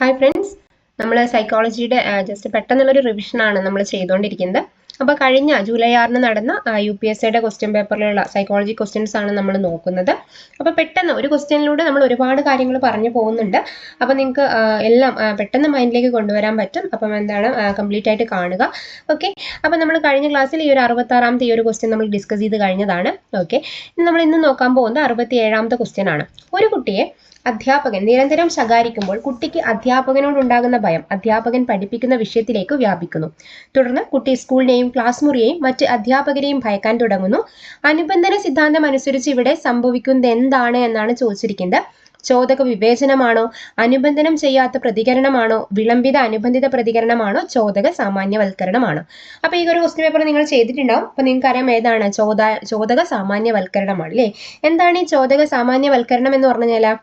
Hi friends നമ്മൾ സൈക്കോളജിയുടെ just പെട്ടെന്നുള്ളൊരു റിവിഷനാണ് നമ്മൾ ചെയ്തുകൊണ്ടിരിക്കുന്നത് അപ്പോൾ കഴിഞ്ഞ ജൂലൈ ആറിന് നടന്ന യു പി എസ് സിയുടെ ക്വസ്റ്റ്യൻ പേപ്പറിലുള്ള സൈക്കോളജി ക്വസ്റ്റ്യൻസ് ആണ് നമ്മൾ നോക്കുന്നത്. അപ്പോൾ പെട്ടെന്ന് ഒരു ക്വസ്റ്റ്യനിലൂടെ നമ്മൾ ഒരുപാട് കാര്യങ്ങൾ പറഞ്ഞു പോകുന്നുണ്ട്. അപ്പോൾ നിങ്ങൾക്ക് എല്ലാം പെട്ടെന്ന് മൈൻഡിലേക്ക് കൊണ്ടുവരാൻ പറ്റും. അപ്പം എന്താണ് കംപ്ലീറ്റ് ആയിട്ട് കാണുക. ഓക്കെ അപ്പോൾ നമ്മൾ കഴിഞ്ഞ ക്ലാസ്സിൽ ഈ ഒരു അറുപത്താറാമത്തെ ഈ ഒരു ക്വസ്റ്റ്യൻ നമ്മൾ ഡിസ്കസ് ചെയ്ത് കഴിഞ്ഞതാണ്. ഓക്കെ നമ്മൾ ഇന്ന് നോക്കാൻ പോകുന്നത് അറുപത്തി ഏഴാമത്തെ ക്വസ്റ്റ്യൻ ആണ്. ഒരു കുട്ടിയെ അധ്യാപകൻ നിരന്തരം ശകാരിക്കുമ്പോൾ കുട്ടിക്ക് അധ്യാപകനോടുണ്ടാകുന്ന ഭയം അധ്യാപകൻ പഠിപ്പിക്കുന്ന വിഷയത്തിലേക്ക് വ്യാപിക്കുന്നു. തുടർന്ന് കുട്ടി സ്കൂളിനെയും ക്ലാസ് മുറിയെയും മറ്റ് അധ്യാപകരെയും ഭയക്കാൻ തുടങ്ങുന്നു. അനുബന്ധന സിദ്ധാന്തം അനുസരിച്ച് ഇവിടെ സംഭവിക്കുന്നത് എന്താണ് എന്നാണ് ചോദിച്ചിരിക്കുന്നത്. ചോദക വിവേചനമാണോ? അനുബന്ധനം ചെയ്യാത്ത പ്രതികരണമാണോ? വിളംബിത അനുബന്ധിത പ്രതികരണമാണോ? ചോദക സാമാന്യവൽക്കരണമാണോ? അപ്പൊ ഈ ഒരു ക്വസ്റ്റ്യൻ പേപ്പർ നിങ്ങൾ ചെയ്തിട്ടുണ്ടാവും. അപ്പൊ നിങ്ങൾക്ക് അറിയാം ഏതാണ്? ചോദ ചോദക സാമാന്യവൽക്കരണമാണ് അല്ലേ? എന്താണ് ഈ ചോദക സാമാന്യവൽക്കരണം എന്ന് പറഞ്ഞു കഴിഞ്ഞാൽ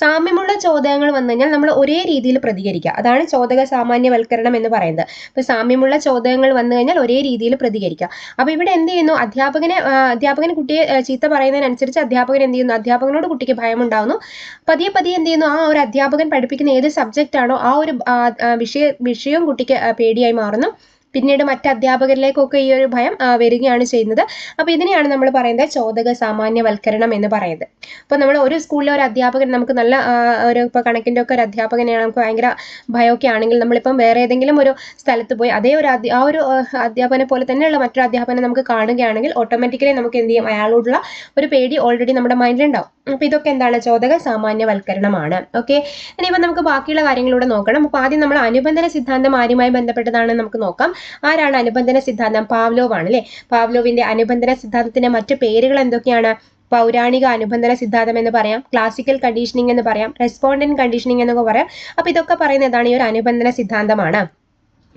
സാമ്യമുള്ള ചോദ്യങ്ങൾ വന്നു കഴിഞ്ഞാൽ നമ്മൾ ഒരേ രീതിയിൽ പ്രതികരിക്കുക. അതാണ് ചോദക സാമാന്യവൽക്കരണം എന്ന് പറയുന്നത്. ഇപ്പൊ സാമ്യമുള്ള ചോദ്യങ്ങൾ വന്നു കഴിഞ്ഞാൽ ഒരേ രീതിയിൽ പ്രതികരിക്കുക. അപ്പൊ ഇവിടെ എന്ത് ചെയ്യുന്നു? അധ്യാപകനെ അധ്യാപകൻ കുട്ടിയെ ചീത്ത പറയുന്നതിനനുസരിച്ച് അധ്യാപകൻ എന്ത് ചെയ്യുന്നു? അധ്യാപകനോട് കുട്ടിക്ക് ഭയമുണ്ടാകുന്നു പതിയെ പതിയെ എന്ത് ചെയ്യുന്നു? ആ ഒരു അധ്യാപകൻ പഠിപ്പിക്കുന്ന ഏത് സബ്ജക്റ്റ് ആണോ ആ ഒരു വിഷയ വിഷയവും കുട്ടിക്ക് പേടിയായി മാറുന്നു. പിന്നീട് മറ്റ് അധ്യാപകരിലേക്കൊക്കെ ഈ ഒരു ഭയം വരികയാണ് ചെയ്യുന്നത്. അപ്പോൾ ഇതിനെയാണ് നമ്മൾ പറയുന്നത് ചോദക സാമാന്യവൽക്കരണം എന്ന് പറയുന്നത്. അപ്പോൾ നമ്മൾ ഒരു സ്കൂളിലെ ഒരു അധ്യാപകൻ നമുക്ക് നല്ല ഒരു ഇപ്പോൾ കണക്കിന്റെ ഒക്കെ ഒരു അധ്യാപകനെയാണ് നമുക്ക് ഭയങ്കര ഭയമൊക്കെ ആണെങ്കിൽ നമ്മളിപ്പം വേറെ ഏതെങ്കിലും ഒരു സ്ഥലത്ത് പോയി അതേ ഒരു ആ ഒരു അധ്യാപനെ പോലെ തന്നെയുള്ള മറ്റൊരു അധ്യാപനെ നമുക്ക് കാണുകയാണെങ്കിൽ ഓട്ടോമാറ്റിക്കലി നമുക്ക് എന്ത് ചെയ്യും? അയാളോടുള്ള ഒരു പേടി ഓൾറെഡി നമ്മുടെ മൈൻഡിലുണ്ടാവും അപ്പോൾ ഇതൊക്കെ എന്താണ്? ചോദക സാമാന്യവൽക്കരണമാണ്. ഓക്കെ ഇനിയിപ്പോൾ നമുക്ക് ബാക്കിയുള്ള കാര്യങ്ങളിലൂടെ നോക്കണം. അപ്പോൾ ആദ്യം നമ്മൾ അനുബന്ധന സിദ്ധാന്തം ആരുമായി ബന്ധപ്പെട്ടതാണ് നമുക്ക് നോക്കാം. ആരാണ് അനുബന്ധന സിദ്ധാന്തം? പാവ്ലോവ് ആണ് അല്ലേ പാവ്ലോവിന്റെ അനുബന്ധന സിദ്ധാന്തത്തിന്റെ മറ്റു പേരുകൾ എന്തൊക്കെയാണ്? പൗരാണിക അനുബന്ധന സിദ്ധാന്തം എന്ന് പറയാം ക്ലാസിക്കൽ കണ്ടീഷനിങ് എന്ന് പറയാം റെസ്പോണ്ടന്റ് കണ്ടീഷനിങ് എന്നൊക്കെ പറയാം. അപ്പൊ ഇതൊക്കെ പറയുന്നത് എന്താണ്? ഈ ഒരു അനുബന്ധന സിദ്ധാന്തമാണ്.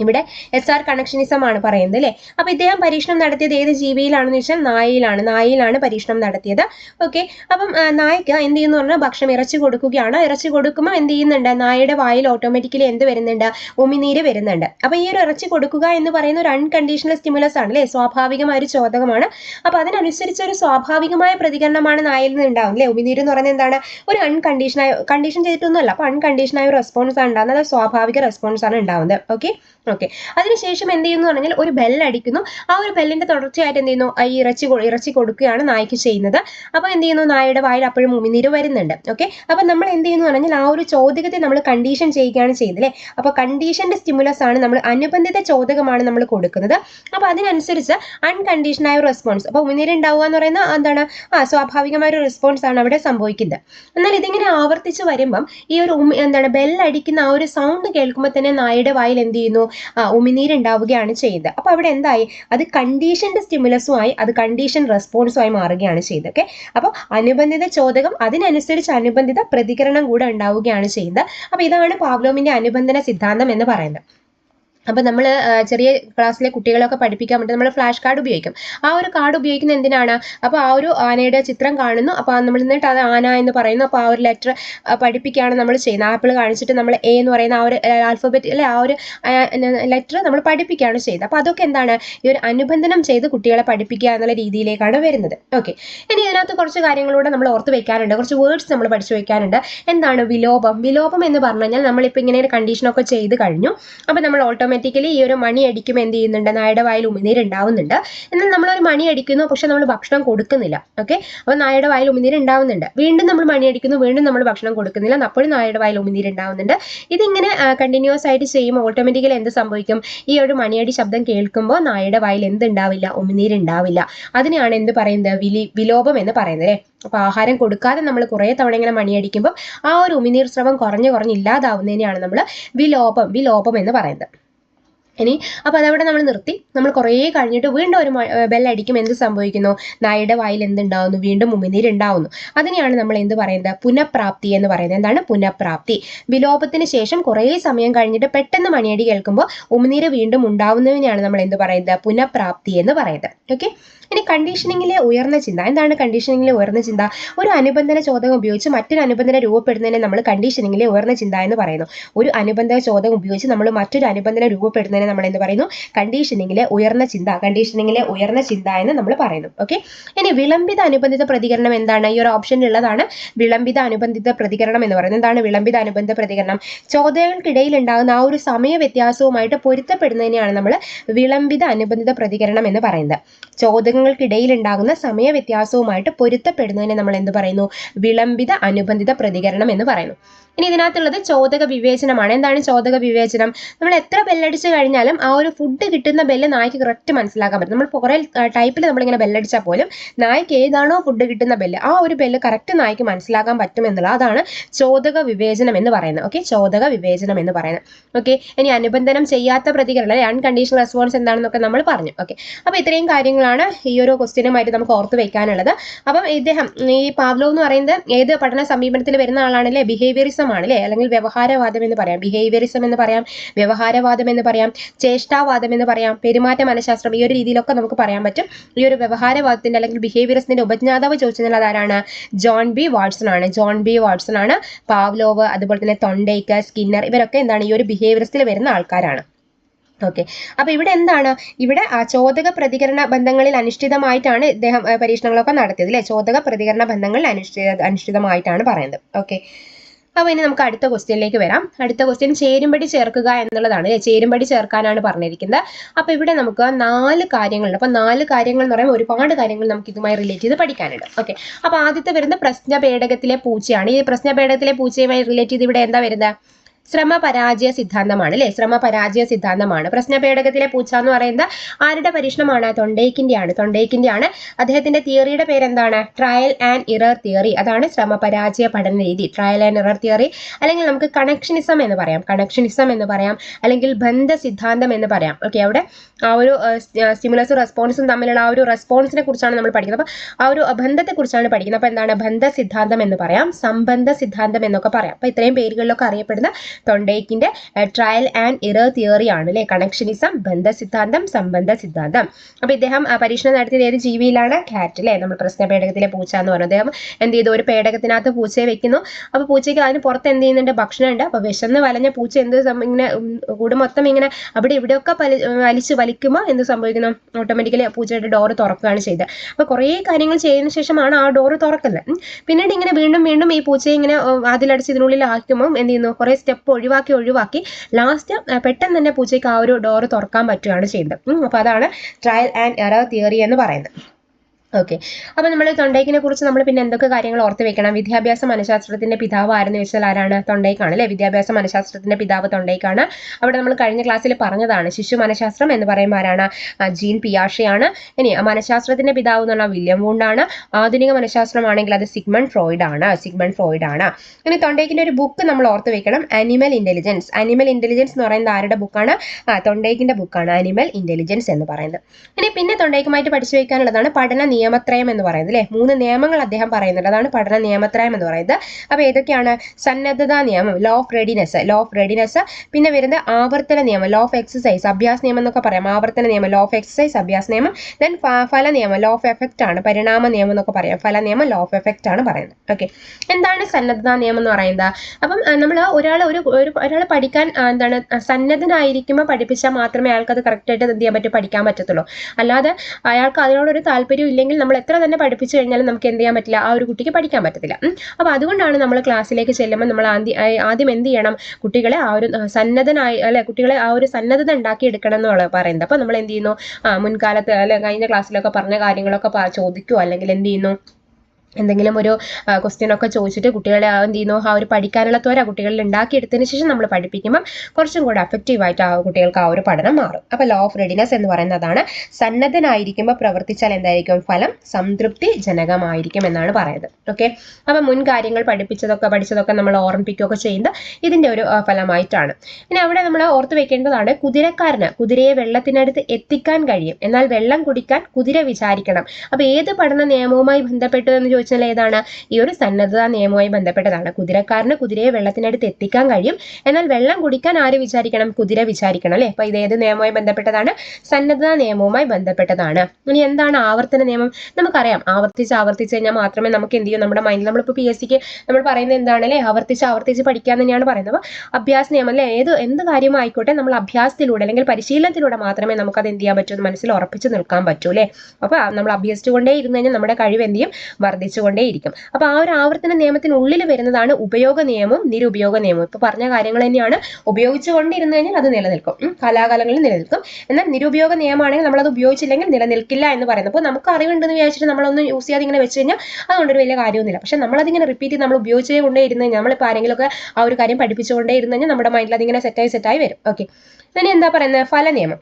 ഇവിടെ എസ് ആർ കണക്ഷനിസം ആണ് പറയുന്നത് അല്ലേ? അപ്പൊ ഇദ്ദേഹം പരീക്ഷണം നടത്തിയത് ഏത് ജീവിയിലാണെന്ന് വെച്ചാൽ നായയിലാണ്. നായയിലാണ് പരീക്ഷണം നടത്തിയത്. ഓക്കെ അപ്പം നായക്ക് എന്ത് ചെയ്യുന്നു പറഞ്ഞാൽ ഭക്ഷണം ഇറച്ചി കൊടുക്കുകയാണ്. ഇറച്ചി കൊടുക്കുമ്പോൾ എന്ത് ചെയ്യുന്നുണ്ട്? നായയുടെ വായിൽ ഓട്ടോമാറ്റിക്കലി എന്ത് വരുന്നുണ്ട്? ഉമിനീര് വരുന്നുണ്ട്. അപ്പൊ ഈ ഒരു ഇറച്ചി കൊടുക്കുക എന്ന് പറയുന്ന ഒരു അൺകണ്ടീഷണൽ സ്റ്റിമുലസ് ആണ് അല്ലേ? സ്വാഭാവികമായ ഒരു ചോദകമാണ്. അപ്പൊ അതിനനുസരിച്ച് ഒരു സ്വാഭാവികമായ പ്രതികരണമാണ് നായയിൽ നിന്ന് ഉണ്ടാവും അല്ലേ? ഉമിനീര് എന്ന് പറയുന്നത് എന്താണ്? ഒരു അൺകണ്ടീഷനായ കണ്ടീഷൻ ചെയ്തിട്ടൊന്നുമല്ല. അപ്പൊ അൺകണ്ടീഷനായ റെസ്പോൺസ് ആണ് ഉണ്ടാകുന്നത് സ്വാഭാവിക റെസ്പോൺസ് ആണ് ഉണ്ടാവുന്നത്. ഓക്കെ ഓക്കെ അതിനുശേഷം എന്ത് ചെയ്യുന്നു പറഞ്ഞാൽ ഒരു ബെല്ലടിക്കുന്നു ആ ഒരു ബെല്ലിന്റെ തുടർച്ചയായിട്ട് എന്ത് ചെയ്യുന്നു? ഈ ഇറച്ചി ഇറച്ചി കൊടുക്കുകയാണ് നായ്ക്ക് ചെയ്യുന്നത്. അപ്പോൾ എന്ത് ചെയ്യുന്നു? നായയുടെ വായിൽ അപ്പോഴും ഉമിനീര് വരുന്നുണ്ട്. ഓക്കെ അപ്പോൾ നമ്മൾ എന്ത് ചെയ്യുന്നു പറഞ്ഞാൽ ആ ഒരു ചോദ്യത്തെ നമ്മൾ കണ്ടീഷൻ ചെയ്യുകയാണ് ചെയ്യുന്നത് അല്ലേ? അപ്പോൾ കണ്ടീഷന്റെ സ്റ്റിമുലസ് ആണ് നമ്മൾ അനുബന്ധിത ചോദകമാണ് നമ്മൾ കൊടുക്കുന്നത്. അപ്പോൾ അതിനനുസരിച്ച് അൺകണ്ടീഷനായ റെസ്പോൺസ് അപ്പോൾ ഉമിനീര് ഉണ്ടാവുക എന്ന് പറയുന്ന എന്താണ്? ആ സ്വാഭാവികമായ ഒരു റെസ്പോൺസ് ആണ് അവിടെ സംഭവിക്കുന്നത്. എന്നാൽ ഇതിങ്ങനെ ആവർത്തിച്ച് വരുമ്പം ഈ ഒരു എന്താണ്? ബെല്ലടിക്കുന്ന ആ ഒരു സൗണ്ട് കേൾക്കുമ്പോൾ തന്നെ നായയുടെ വായിൽ എന്ത് ചെയ്യുന്നു? ഉമിനീരുണ്ടാവുകയാണ് ചെയ്യുന്നത് അപ്പോൾ അവിടെ എന്തായി? അത് കണ്ടീഷൻഡ് സ്റ്റിമുലസുമായി അത് കണ്ടീഷൻ റെസ്പോൺസുമായി മാറുകയാണ് ചെയ്തത് ഓക്കെ അപ്പോൾ അനുബന്ധിത ചോദകം അതിനനുസരിച്ച് അനുബന്ധിത പ്രതികരണം കൂടെ ഉണ്ടാവുകയാണ് ചെയ്യുന്നത് അപ്പോൾ ഇതാണ് പാവ്ലോമിന്റെ അനുബന്ധന സിദ്ധാന്തം എന്ന് പറയുന്നത്. അപ്പോൾ നമ്മൾ ചെറിയ ക്ലാസ്സിലെ കുട്ടികളൊക്കെ പഠിപ്പിക്കാൻ വേണ്ടി നമ്മൾ ഫ്ലാഷ് കാർഡ് ഉപയോഗിക്കും. ആ ഒരു കാർഡ് ഉപയോഗിക്കുന്ന എന്തിനാണ്? അപ്പോൾ ആ ഒരു ആനയുടെ ചിത്രം കാണുന്നു. അപ്പോൾ നമ്മൾ എന്നിട്ട് അത് ആന എന്ന് പറയുന്നു. അപ്പോൾ ആ ഒരു ലെറ്റർ പഠിപ്പിക്കുകയാണ് നമ്മൾ ചെയ്യുന്നത്. ആപ്പിൾ കാണിച്ചിട്ട് നമ്മൾ എ എന്ന് പറയുന്ന ആ ഒരു ആൽഫബറ്റ് അല്ലെ ആ ഒരു ലെറ്റർ നമ്മൾ പഠിപ്പിക്കുകയാണ് ചെയ്യുന്നത്. അപ്പോൾ അതൊക്കെ എന്താണ്? ഈ ഒരു അനുബന്ധനം ചെയ്ത് കുട്ടികളെ പഠിപ്പിക്കുക എന്നുള്ള രീതിയിലേക്കാണ് വരുന്നത്. ഓക്കെ ഇനി ഇതിനകത്ത് കുറച്ച് കാര്യങ്ങളൂടെ നമ്മൾ ഓർത്ത് വെക്കാനുണ്ട്. കുറച്ച് വേർഡ്സ് നമ്മൾ പഠിച്ചു വെക്കാനുണ്ട്. എന്താണ് വിലോപം? വിലോപം എന്ന് പറഞ്ഞു കഴിഞ്ഞാൽ നമ്മളിപ്പോൾ ഇങ്ങനെ ഒരു കണ്ടീഷനൊക്കെ ചെയ്ത് കഴിഞ്ഞു. അപ്പോൾ നമ്മൾ ഓട്ടോമാറ്റിക്കലി ഈ ഒരു മണി അടിക്കുമ്പോൾ എന്ത് ചെയ്യുന്നുണ്ട്? നായയുടെ വായിൽ ഉമിനീര് ഉണ്ടാവുന്നുണ്ട് എന്നാൽ നമ്മളൊരു മണി അടിക്കുന്നു പക്ഷെ നമ്മൾ ഭക്ഷണം കൊടുക്കുന്നില്ല. ഓക്കെ അപ്പോൾ നായയുടെ വായിൽ ഉമിനീര് ഉണ്ടാവുന്നുണ്ട് വീണ്ടും നമ്മൾ മണി അടിക്കുന്നു വീണ്ടും നമ്മൾ ഭക്ഷണം കൊടുക്കുന്നില്ല. അപ്പോഴും നായയുടെ വായിൽ ഉമിനീര് ഉണ്ടാവുന്നുണ്ട് ഇതിങ്ങനെ കണ്ടിന്യൂസ് ആയിട്ട് ചെയ്യുമ്പോൾ ഓട്ടോമാറ്റിക്കലി എന്ത് സംഭവിക്കും? ഈ ഒരു മണിയടി ശബ്ദം കേൾക്കുമ്പോൾ നായയുടെ വായിൽ എന്ത് ഉണ്ടാവില്ല ഉമിനീര് ഉണ്ടാവില്ല അതിനെയാണ് എന്ത് പറയുന്നത്? വിലി വിലോപം എന്ന് പറയുന്നത് അല്ലേ? അപ്പോൾ ആഹാരം കൊടുക്കാതെ നമ്മൾ കുറേ തവണ ഇങ്ങനെ മണിയടിക്കുമ്പോൾ ആ ഒരു ഉമിനീർ സ്രവം കുറഞ്ഞ് കുറഞ്ഞ് ഇല്ലാതാവുന്നതിനെയാണ് നമ്മൾ വിലോപം വിലോപം എന്ന് പറയുന്നത്. ഇനി അപ്പോൾ അതവിടെ നമ്മൾ നിർത്തി. നമ്മൾ കുറേ കഴിഞ്ഞിട്ട് വീണ്ടും ഒരു ബെല്ലടിക്കും. എന്ത് സംഭവിക്കുന്നു? നായയുടെ വായിൽ എന്തുണ്ടാവുന്നു? വീണ്ടും ഉമിനീര് ഉണ്ടാവുന്നു അതിനെയാണ് നമ്മൾ എന്ത് പറയുന്നത്? പുനഃപ്രാപ്തി എന്ന് പറയുന്നത്. എന്താണ് പുനഃപ്രാപ്തി? വിലോപത്തിന് ശേഷം കുറേ സമയം കഴിഞ്ഞിട്ട് പെട്ടെന്ന് മണിയടി കേൾക്കുമ്പോൾ ഉമിനീര് വീണ്ടും ഉണ്ടാവുന്നതിനെയാണ് നമ്മൾ എന്ത് പറയുന്നത്? പുനഃപ്രാപ്തി എന്ന് പറയുന്നത്. ഓക്കെ ഇനി കണ്ടീഷനിങ്ങിലെ ഉയർന്ന ചിന്ത. എന്താണ് കണ്ടീഷനിങ്ങിലെ ഉയർന്ന ചിന്ത? ഒരു അനുബന്ധന ചോദകം ഉപയോഗിച്ച് മറ്റൊരു അനുബന്ധന രൂപപ്പെടുന്നതിനെ നമ്മൾ കണ്ടീഷനിങ്ങിലെ ഉയർന്ന ചിന്ത എന്ന് പറയുന്നു. ഒരു അനുബന്ധ ചോദകം ഉപയോഗിച്ച് നമ്മൾ മറ്റൊരു അനുബന്ധന രൂപപ്പെടുന്നതിനെ അതിനെ നമ്മൾ എന്ത് പറയുന്നു? കണ്ടീഷനിങ്ങിലെ ഉയർന്ന ചിന്ത കണ്ടീഷനിങ്ങിലെ ഉയർന്ന ചിന്ത എന്ന് നമ്മൾ പറയുന്നു. ഓക്കെ ഇനി വിളംബിത അനുബന്ധിത പ്രതികരണം എന്താണ്? ഈ ഒരു ഓപ്ഷനിലുള്ളതാണ് വിളംബിത അനുബന്ധിത പ്രതികരണം എന്ന് പറയുന്നത്. എന്താണ് വിളംബിത അനുബന്ധ പ്രതികരണം? ചോദ്യങ്ങൾക്കിടയിൽ ഉണ്ടാകുന്ന ആ ഒരു സമയ വ്യത്യാസവുമായിട്ട് പൊരുത്തപ്പെടുന്നതിനെയാണ് നമ്മൾ വിളംബിത അനുബന്ധിത പ്രതികരണം എന്ന് പറയുന്നത്. ചോദ്യങ്ങൾക്കിടയിൽ ഉണ്ടാകുന്ന സമയ വ്യത്യാസവുമായിട്ട് പൊരുത്തപ്പെടുന്നതിനെ നമ്മൾ എന്ത് പറയുന്നു? വിളംബിത അനുബന്ധിത പ്രതികരണം എന്ന് പറയുന്നു. ഇനി ഇതിനകത്തുള്ളത് ചോദക വിവേചനമാണ്. എന്താണ് ചോദക വിവേചനം? നമ്മൾ എത്ര ബെല്ലടിച്ച് കഴിഞ്ഞാലും ആ ഒരു ഫുഡ് കിട്ടുന്ന ബെല്ല് നായ്ക്ക് കറക്റ്റ് മനസ്സിലാക്കാൻ പറ്റും. നമ്മൾ കുറേ ടൈപ്പിൽ നമ്മളിങ്ങനെ ബെല്ലടിച്ചാൽ പോലും നായ്ക്ക് ഏതാണോ ഫുഡ് കിട്ടുന്ന ബെല്ല് ആ ഒരു ബെല്ല് കറക്റ്റ് നായ്ക്ക് മനസ്സിലാക്കാൻ പറ്റും എന്നുള്ള അതാണ് ചോദക വിവേചനം എന്ന് പറയുന്നത്. ഓക്കെ ചോദക വിവേചനം എന്ന് പറയുന്നത്. ഓക്കെ ഇനി അനുബന്ധനം ചെയ്യാത്ത പ്രതികരണം അല്ലെ? അൺകണ്ടീഷണൽ റെസ്പോൺസ് എന്താണെന്നൊക്കെ നമ്മൾ പറഞ്ഞു. ഓക്കെ അപ്പോൾ ഇത്രയും കാര്യങ്ങളാണ് ഈ ഒരു ക്വസ്റ്റ്യനുമായിട്ട് നമുക്ക് ഓർത്ത് വെക്കാനുള്ളത്. അപ്പം ഇദ്ദേഹം ഈ പാവ്ലോ എന്ന് പറയുന്നത് ഏത് പഠന സമീപനത്തിൽ വരുന്ന ആളാണല്ലേ ബിഹേവിയറിസം ആണ് അല്ലേ അല്ലെങ്കിൽ വ്യവഹാരവാദം എന്ന് പറയാം ബിഹേവിയറിസം എന്ന് പറയാം വ്യവഹാരവാദം എന്ന് പറയാം ചേഷ്ടാവാദം എന്ന് പറയാം പെരുമാറ്റ മനഃശാസ്ത്രം ഈ ഒരു രീതിയിലൊക്കെ നമുക്ക് പറയാൻ പറ്റും. ഈ ഒരു വ്യവഹാരവാദത്തിന്റെ അല്ലെങ്കിൽ ബിഹേവിയറിസത്തിന്റെ ഉപജ്ഞാതാവ് ചോദിച്ചാൽ അതാരാണ് ജോൺ ബി വാട്സൺ ആണ്. ജോൺ ബി വാട്സൺ ആണ്. പാവ്ലോവ് അതുപോലെ തന്നെ തൊണ്ടേക്ക് സ്കിന്നർ ഇവരൊക്കെ എന്താണ് ഈ ഒരു ബിഹേവിയറിസ്റ്റിൽ വരുന്ന ആൾക്കാരാണ്. ഓക്കെ. അപ്പൊ ഇവിടെ എന്താണ്? ഇവിടെ ചോദക പ്രതികരണ ബന്ധങ്ങളിൽ അനുഷ്ഠിതമായിട്ടാണ് ഇദ്ദേഹം പരീക്ഷണങ്ങളൊക്കെ നടത്തിയത് അല്ലെ? ചോദക പ്രതികരണ ബന്ധങ്ങളിൽ അനുഷ്ഠിത അനുഷ്ഠിതമായിട്ടാണ് പറയുന്നത്. ഓക്കെ. അപ്പോൾ ഇനി നമുക്ക് അടുത്ത ക്വസ്റ്റ്യനിലേക്ക് വരാം. അടുത്ത ക്വസ്റ്റ്യൻ ചേരുംപടി ചേർക്കുക എന്നുള്ളതാണ്. ചേരുംപടി ചേർക്കാനാണ് പറഞ്ഞിരിക്കുന്നത്. അപ്പോൾ ഇവിടെ നമുക്ക് നാല് കാര്യങ്ങളുണ്ട്. അപ്പോൾ നാല് കാര്യങ്ങൾ എന്ന് പറയുമ്പോൾ ഒരുപാട് കാര്യങ്ങൾ നമുക്ക് ഇതുമായി റിലേറ്റ് ചെയ്ത് പഠിക്കാനുണ്ട്. ഓക്കെ അപ്പോൾ ആദ്യത്തെ വരുന്ന പ്രശ്നപേടകത്തിലെ പൂച്ചയാണ്. ഈ പ്രശ്നപേടകത്തിലെ പൂച്ചയുമായി റിലേറ്റ് ചെയ്ത് ഇവിടെ എന്താ വരുന്നത്? ശ്രമ പരാജയ സിദ്ധാന്തമാണ് അല്ലെ ശ്രമ പരാജയ സിദ്ധാന്തമാണ്. പ്രശ്നപേടകത്തിലെ പൂച്ച എന്ന് പറയുന്നത് ആരുടെ പരീക്ഷണമാണ്? തൊണ്ടേക്കിന്റെ ആണ് തൊണ്ടേക്കിന്റെ ആണ് അദ്ദേഹത്തിന്റെ തിയറിയുടെ പേരെന്താണ്? ട്രയൽ ആൻഡ് ഇറർ തിയറി അതാണ് ശ്രമ പരാജയ പഠന രീതി. ട്രയൽ ആൻഡ് ഇറർ തിയറി അല്ലെങ്കിൽ നമുക്ക് കണക്ഷനിസം എന്ന് പറയാം. കണക്ഷനിസം എന്ന് പറയാം. അല്ലെങ്കിൽ ബന്ധ സിദ്ധാന്തം എന്ന് പറയാം. ഓക്കെ അവിടെ ആ ഒരു സ്റ്റിമുലസും റെസ്പോൺസും തമ്മിലുള്ള ആ ഒരു റെസ്പോൺസിനെ കുറിച്ചാണ് നമ്മൾ പഠിക്കുന്നത്. അപ്പോൾ ആ ഒരു ബന്ധത്തെക്കുറിച്ചാണ് പഠിക്കുന്നത്. അപ്പോൾ എന്താണ്? ബന്ധ സിദ്ധാന്തം എന്ന് പറയാം. സംബന്ധ സിദ്ധാന്തം എന്നൊക്കെ പറയാം. അപ്പോൾ ഇത്രയും പേരുകളിലൊക്കെ അറിയപ്പെടുന്ന തൊണ്ടേക്കിന്റെ ട്രയൽ ആൻഡ് ഇറർ തിയറി ആണ് അല്ലേ? കണക്ഷനിസം ബന്ധ സിദ്ധാന്തം സംബന്ധ സിദ്ധാന്തം. അപ്പോൾ ഇദ്ദേഹം പരീക്ഷണം നടത്തിയത് ഏത് ജീവിയിലാണ്? കാറ്റ് അല്ലേ? നമ്മൾ പ്രശ്ന പേടകത്തിലെ പൂച്ച എന്ന് പറഞ്ഞു. അദ്ദേഹം എന്ത് ചെയ്തു? ഒരു പേടകത്തിനകത്ത് പൂച്ചയെ വെക്കുന്നു. അപ്പോൾ പൂച്ചയ്ക്ക് അതിന് പുറത്ത് എന്ത് ചെയ്യുന്നുണ്ട്? ഭക്ഷണമുണ്ട്. അപ്പോൾ വിശന്ന് വലഞ്ഞ പൂച്ച എന്ത് ഇങ്ങനെ കൂടെ മൊത്തം ഇങ്ങനെ അവിടെ ഇവിടെയൊക്കെ പലി വലിച്ച് വലിക്കുമ്പോൾ എന്ത് സംഭവിക്കുന്നു? ഓട്ടോമാറ്റിക്കലി പൂച്ചയുടെ ഡോറ് തുറക്കുകയാണ് ചെയ്തത്. അപ്പോൾ കുറേ കാര്യങ്ങൾ ചെയ്തതിന് ശേഷമാണ് ആ ഡോറ് തുറക്കുന്നത്. പിന്നീട് ഇങ്ങനെ വീണ്ടും വീണ്ടും ഈ പൂച്ചയെ ഇങ്ങനെ അതിലടച്ച് ഇതിനുള്ളിൽ ആക്കുമ്പോൾ എന്ത് ചെയ്യുന്നു? കുറേ സ്റ്റെപ്പ് ഒഴിവാക്കി ഒഴിവാക്കി ലാസ്റ്റ് പെട്ടെന്ന് തന്നെ പൂച്ചയ്ക്ക് ആ ഒരു ഡോറ് തുറക്കാൻ പറ്റുകയാണ് ചെയ്യുന്നത്. അപ്പോൾ അതാണ് ട്രയൽ ആൻഡ് എറർ തിയറി എന്ന് പറയുന്നത് ഓക്കെ അപ്പോൾ നമ്മൾ തൊണ്ടൈക്കിനെ കുറിച്ച് നമ്മൾ പിന്നെ എന്തൊക്കെ കാര്യങ്ങൾ ഓർത്ത് വെക്കണം? വിദ്യാഭ്യാസ മനഃശാസ്ത്രത്തിന്റെ പിതാവ് ആരെന്ന് വെച്ചാൽ ആരാണ്? തൊണ്ടൈക്കാണ് അല്ലേ? വിദ്യാഭ്യാസ മനഃശാസ്ത്രത്തിന്റെ പിതാവ് തൊണ്ടൈക്കാണ് അവിടെ നമ്മൾ കഴിഞ്ഞ ക്ലാസ്സിൽ പറഞ്ഞതാണ് ശിശു മനഃശാസ്ത്രം എന്ന് പറയുമ്പോൾ ആരാണ്? ജീൻ പിയാഷയാണ്. ഇനി മനഃശാസ്ത്രത്തിന്റെ പിതാവ് എന്ന് പറഞ്ഞാൽ വില്യം വൂണ്ടാണ്. ആധുനിക മനഃശാസ്ത്രമാണെങ്കിൽ അത് സിഗ്മൺ ഫ്രോയിഡ് ആണ് സിഗ്മൺ ഫ്രോയിഡ് ആണ് ഇനി തൊണ്ടൈക്കിന്റെ ഒരു ബുക്ക് നമ്മൾ ഓർത്ത് വെക്കണം. അനിമൽ ഇന്റലിജൻസ് അനിമൽ ഇന്റലിജൻസ് എന്ന് പറയുന്നത് ആരുടെ ബുക്കാണ് തൊണ്ടൈക്കിന്റെ ബുക്കാണ് അനിമൽ ഇന്റലിജൻസ് എന്ന് പറയുന്നത്. ഇനി പിന്നെ തൊണ്ടൈക്കുമായിട്ട് പഠിച്ചു വെക്കാനുള്ളതാണ് പഠന നിയമത്രയം എന്ന് പറയുന്നത് അല്ലെ? മൂന്ന് നിയമങ്ങൾ അദ്ദേഹം പറയുന്നുണ്ട്. അതാണ് പഠന നിയമത്രയം എന്ന് പറയുന്നത്. അപ്പോൾ ഏതൊക്കെയാണ്? സന്നദ്ധതാ നിയമം law of readiness law of readiness പിന്നെ വരുന്നത് ആവർത്തന നിയമം ലോ ഓഫ് എക്സസൈസ് അഭ്യാസ നിയമം എന്നൊക്കെ പറയാം. ആവർത്തന നിയമം ലോ ഓഫ് എക്സസൈസ് അഭ്യാസ നിയമം. ദെൻ ഫല നിയമം ലോ ഓഫ് എഫക്റ്റ് ആണ്. പരിണാമ നിയമം എന്നൊക്കെ പറയാം. ഫല നിയമം ലോ ഓഫ് എഫക്റ്റ് ആണ് പറയുന്നത്. ഓക്കെ എന്താണ് സന്നദ്ധതാ നിയമം എന്ന് പറയുന്നത്? അപ്പം നമ്മൾ ഒരാൾ ഒരു ഒരു ഒരാൾ പഠിക്കാൻ എന്താണ് സന്നദ്ധനായിരിക്കുമ്പോൾ പഠിപ്പിച്ചാൽ മാത്രമേ അയാൾക്ക് അത് കറക്റ്റായിട്ട് എന്ത് ചെയ്യാൻ പറ്റും? പഠിക്കാൻ പറ്റത്തുള്ളൂ. അല്ലാതെ അയാൾക്ക് അതിനോടൊരു താല്പര്യം ഇല്ലെങ്കിൽ നമ്മൾ എത്ര തന്നെ പഠിപ്പിച്ചു കഴിഞ്ഞാലും നമുക്ക് എന്ത് ചെയ്യാൻ പറ്റില്ല? ആ ഒരു കുട്ടിക്ക് പഠിക്കാൻ പറ്റത്തില്ല. അപ്പോൾ അതുകൊണ്ടാണ് നമ്മൾ ക്ലാസ്സിലേക്ക് ചെല്ലുമ്പോൾ നമ്മൾ ആദ്യം ആദ്യം എന്ത് ചെയ്യണം? കുട്ടികളെ ആ ഒരു സന്നദ്ധനായി അല്ലെ കുട്ടികളെ ആ ഒരു സന്നദ്ധത ഉണ്ടാക്കിയെടുക്കണം എന്നുള്ള പറയുന്നത്. അപ്പോൾ നമ്മൾ എന്ത് ചെയ്യുന്നു? മുൻകാലത്ത് അല്ലെ കഴിഞ്ഞ ക്ലാസ്സിലൊക്കെ പറഞ്ഞ കാര്യങ്ങളൊക്കെ ചോദിക്കുമോ അല്ലെങ്കിൽ എന്ത് ചെയ്യുന്നു? എന്തെങ്കിലും ഒരു ക്വസ്റ്റ്യൻ ഒക്കെ ചോദിച്ചിട്ട് കുട്ടികളെ എന്ത് ചെയ്യുന്നു ആ ഒരു പഠിക്കാനുള്ള ത്വര കുട്ടികളിൽ ഉണ്ടാക്കിയെടുത്തതിന് ശേഷം നമ്മൾ പഠിപ്പിക്കുമ്പം കുറച്ചും കൂടെ അഫക്റ്റീവായിട്ട് ആ കുട്ടികൾക്ക് ആ ഒരു പഠനം മാറും. അപ്പോൾ ലോ ഓഫ് റെഡിനെസ് എന്ന് പറയുന്നതാണ്. സന്നദ്ധനായിരിക്കുമ്പോൾ പ്രവർത്തിച്ചാൽ എന്തായിരിക്കും ഫലം? സംതൃപ്തി ജനകമായിരിക്കും എന്നാണ് പറയുന്നത്. ഓക്കെ അപ്പം മുൻ കാര്യങ്ങൾ പഠിപ്പിച്ചതൊക്കെ പഠിച്ചതൊക്കെ നമ്മൾ ഓർമ്മിപ്പിക്കുകയൊക്കെ ചെയ്യുന്നത് ഇതിന്റെ ഒരു ഫലമായിട്ടാണ്. ഇനി അവിടെ നമ്മൾ ഓർത്ത് വെക്കേണ്ടതാണ് കുതിരക്കാരന് കുതിരയെ വെള്ളത്തിനടുത്ത് എത്തിക്കാൻ കഴിയും. എന്നാൽ വെള്ളം കുടിക്കാൻ കുതിര വിചാരിക്കണം. അപ്പോൾ ഏത് പഠന നിയമവുമായി ബന്ധപ്പെട്ടു എന്ന് ചോദിച്ചാൽ നിർവചനം ഏതാണ് ഈ ഒരു സന്നദ്ധതാ നിയമവുമായി ബന്ധപ്പെട്ടതാണ്. കുതിരക്കാരന് കുതിരയെ വെള്ളത്തിനടുത്ത് എത്തിക്കാൻ കഴിയും. എന്നാൽ വെള്ളം കുടിക്കാൻ ആര് വിചാരിക്കണം? കുതിര വിചാരിക്കണം അല്ലേ? അപ്പോൾ ഇത് ഏത് നിയമവുമായി ബന്ധപ്പെട്ടതാണ്? സന്നദ്ധതാ നിയമവുമായി ബന്ധപ്പെട്ടതാണ്. ഇനി എന്താണ് ആവർത്തന നിയമം? നമുക്കറിയാം. ആവർത്തിച്ച് ആവർത്തിച്ച് കഴിഞ്ഞാൽ മാത്രമേ നമുക്ക് എന്ത് ചെയ്യൂ? നമ്മുടെ മൈൻഡിൽ നമ്മളിപ്പോൾ പി എസ് സിക്ക് നമ്മൾ പറയുന്നത് എന്താണ് അല്ലേ? ആവർത്തിച്ച് ആവർത്തിച്ച് പഠിക്കാൻ തന്നെയാണ് പറയുന്നത്. അഭ്യാസ നിയമം അല്ലേ? ഏത് എന്ത് കാര്യമായിക്കോട്ടെ നമ്മൾ അഭ്യാസത്തിലൂടെ അല്ലെങ്കിൽ പരിശീലനത്തിലൂടെ മാത്രമേ നമുക്ക് അത് എന്ത് ചെയ്യാൻ പറ്റൂ? മനസ്സിൽ ഉറപ്പിച്ച് നിൽക്കാൻ പറ്റൂ അല്ലേ? അപ്പോൾ നമ്മൾ അഭ്യസിച്ചുകൊണ്ടേ ഇരുന്ന് കഴിഞ്ഞാൽ നമ്മുടെ കഴിവ് എന്ത് ചെയ്യും? വർദ്ധിച്ചുകൊണ്ടേയിരിക്കും അപ്പോൾ ആ ഒരു ആവർത്തന നിയമത്തിനുള്ളിൽ വരുന്നതാണ് ഉപയോഗ നിയമവും നിരുപയോഗ നിയമവും ഇപ്പോൾ പറഞ്ഞ കാര്യങ്ങൾ തന്നെയാണ്. ഉപയോഗിച്ചുകൊണ്ടിരുന്നു കഴിഞ്ഞാൽ അത് നിലനിൽക്കും. കലാകാലങ്ങളിൽ നിലനിൽക്കും. എന്നാൽ നിരുപയോഗ നിയമമാണെങ്കിൽ നമ്മളത് ഉപയോഗിച്ചില്ലെങ്കിൽ നിലനിൽക്കില്ല എന്ന് പറയുന്നത് അപ്പോൾ നമുക്ക് അറിവുണ്ടെന്ന് വിചാരിച്ചിട്ട് നമ്മളൊന്നും യൂസ് ചെയ്യാതെ ഇങ്ങനെ വെച്ച് കഴിഞ്ഞാൽ അതുകൊണ്ടൊരു വലിയ കാര്യമൊന്നുമില്ല പക്ഷെ നമ്മളതിങ്ങനെ റിപ്പീറ്റ് ചെയ്ത് നമ്മൾ ഉപയോഗിച്ചേ കൊണ്ടേ ഇരുന്ന് കഴിഞ്ഞാൽ നമ്മളിപ്പോൾ ആരെങ്കിലുമൊക്കെ ആ ഒരു കാര്യം പഠിപ്പിച്ചുകൊണ്ടേ ഇരുന്ന് കഴിഞ്ഞാൽ നമ്മുടെ മൈൻഡിൽ അതിങ്ങനെ സെറ്റായി സെറ്റായി വരും. ഓക്കെ ഇനി എന്താ പറയുന്നത്? ഫല നിയമം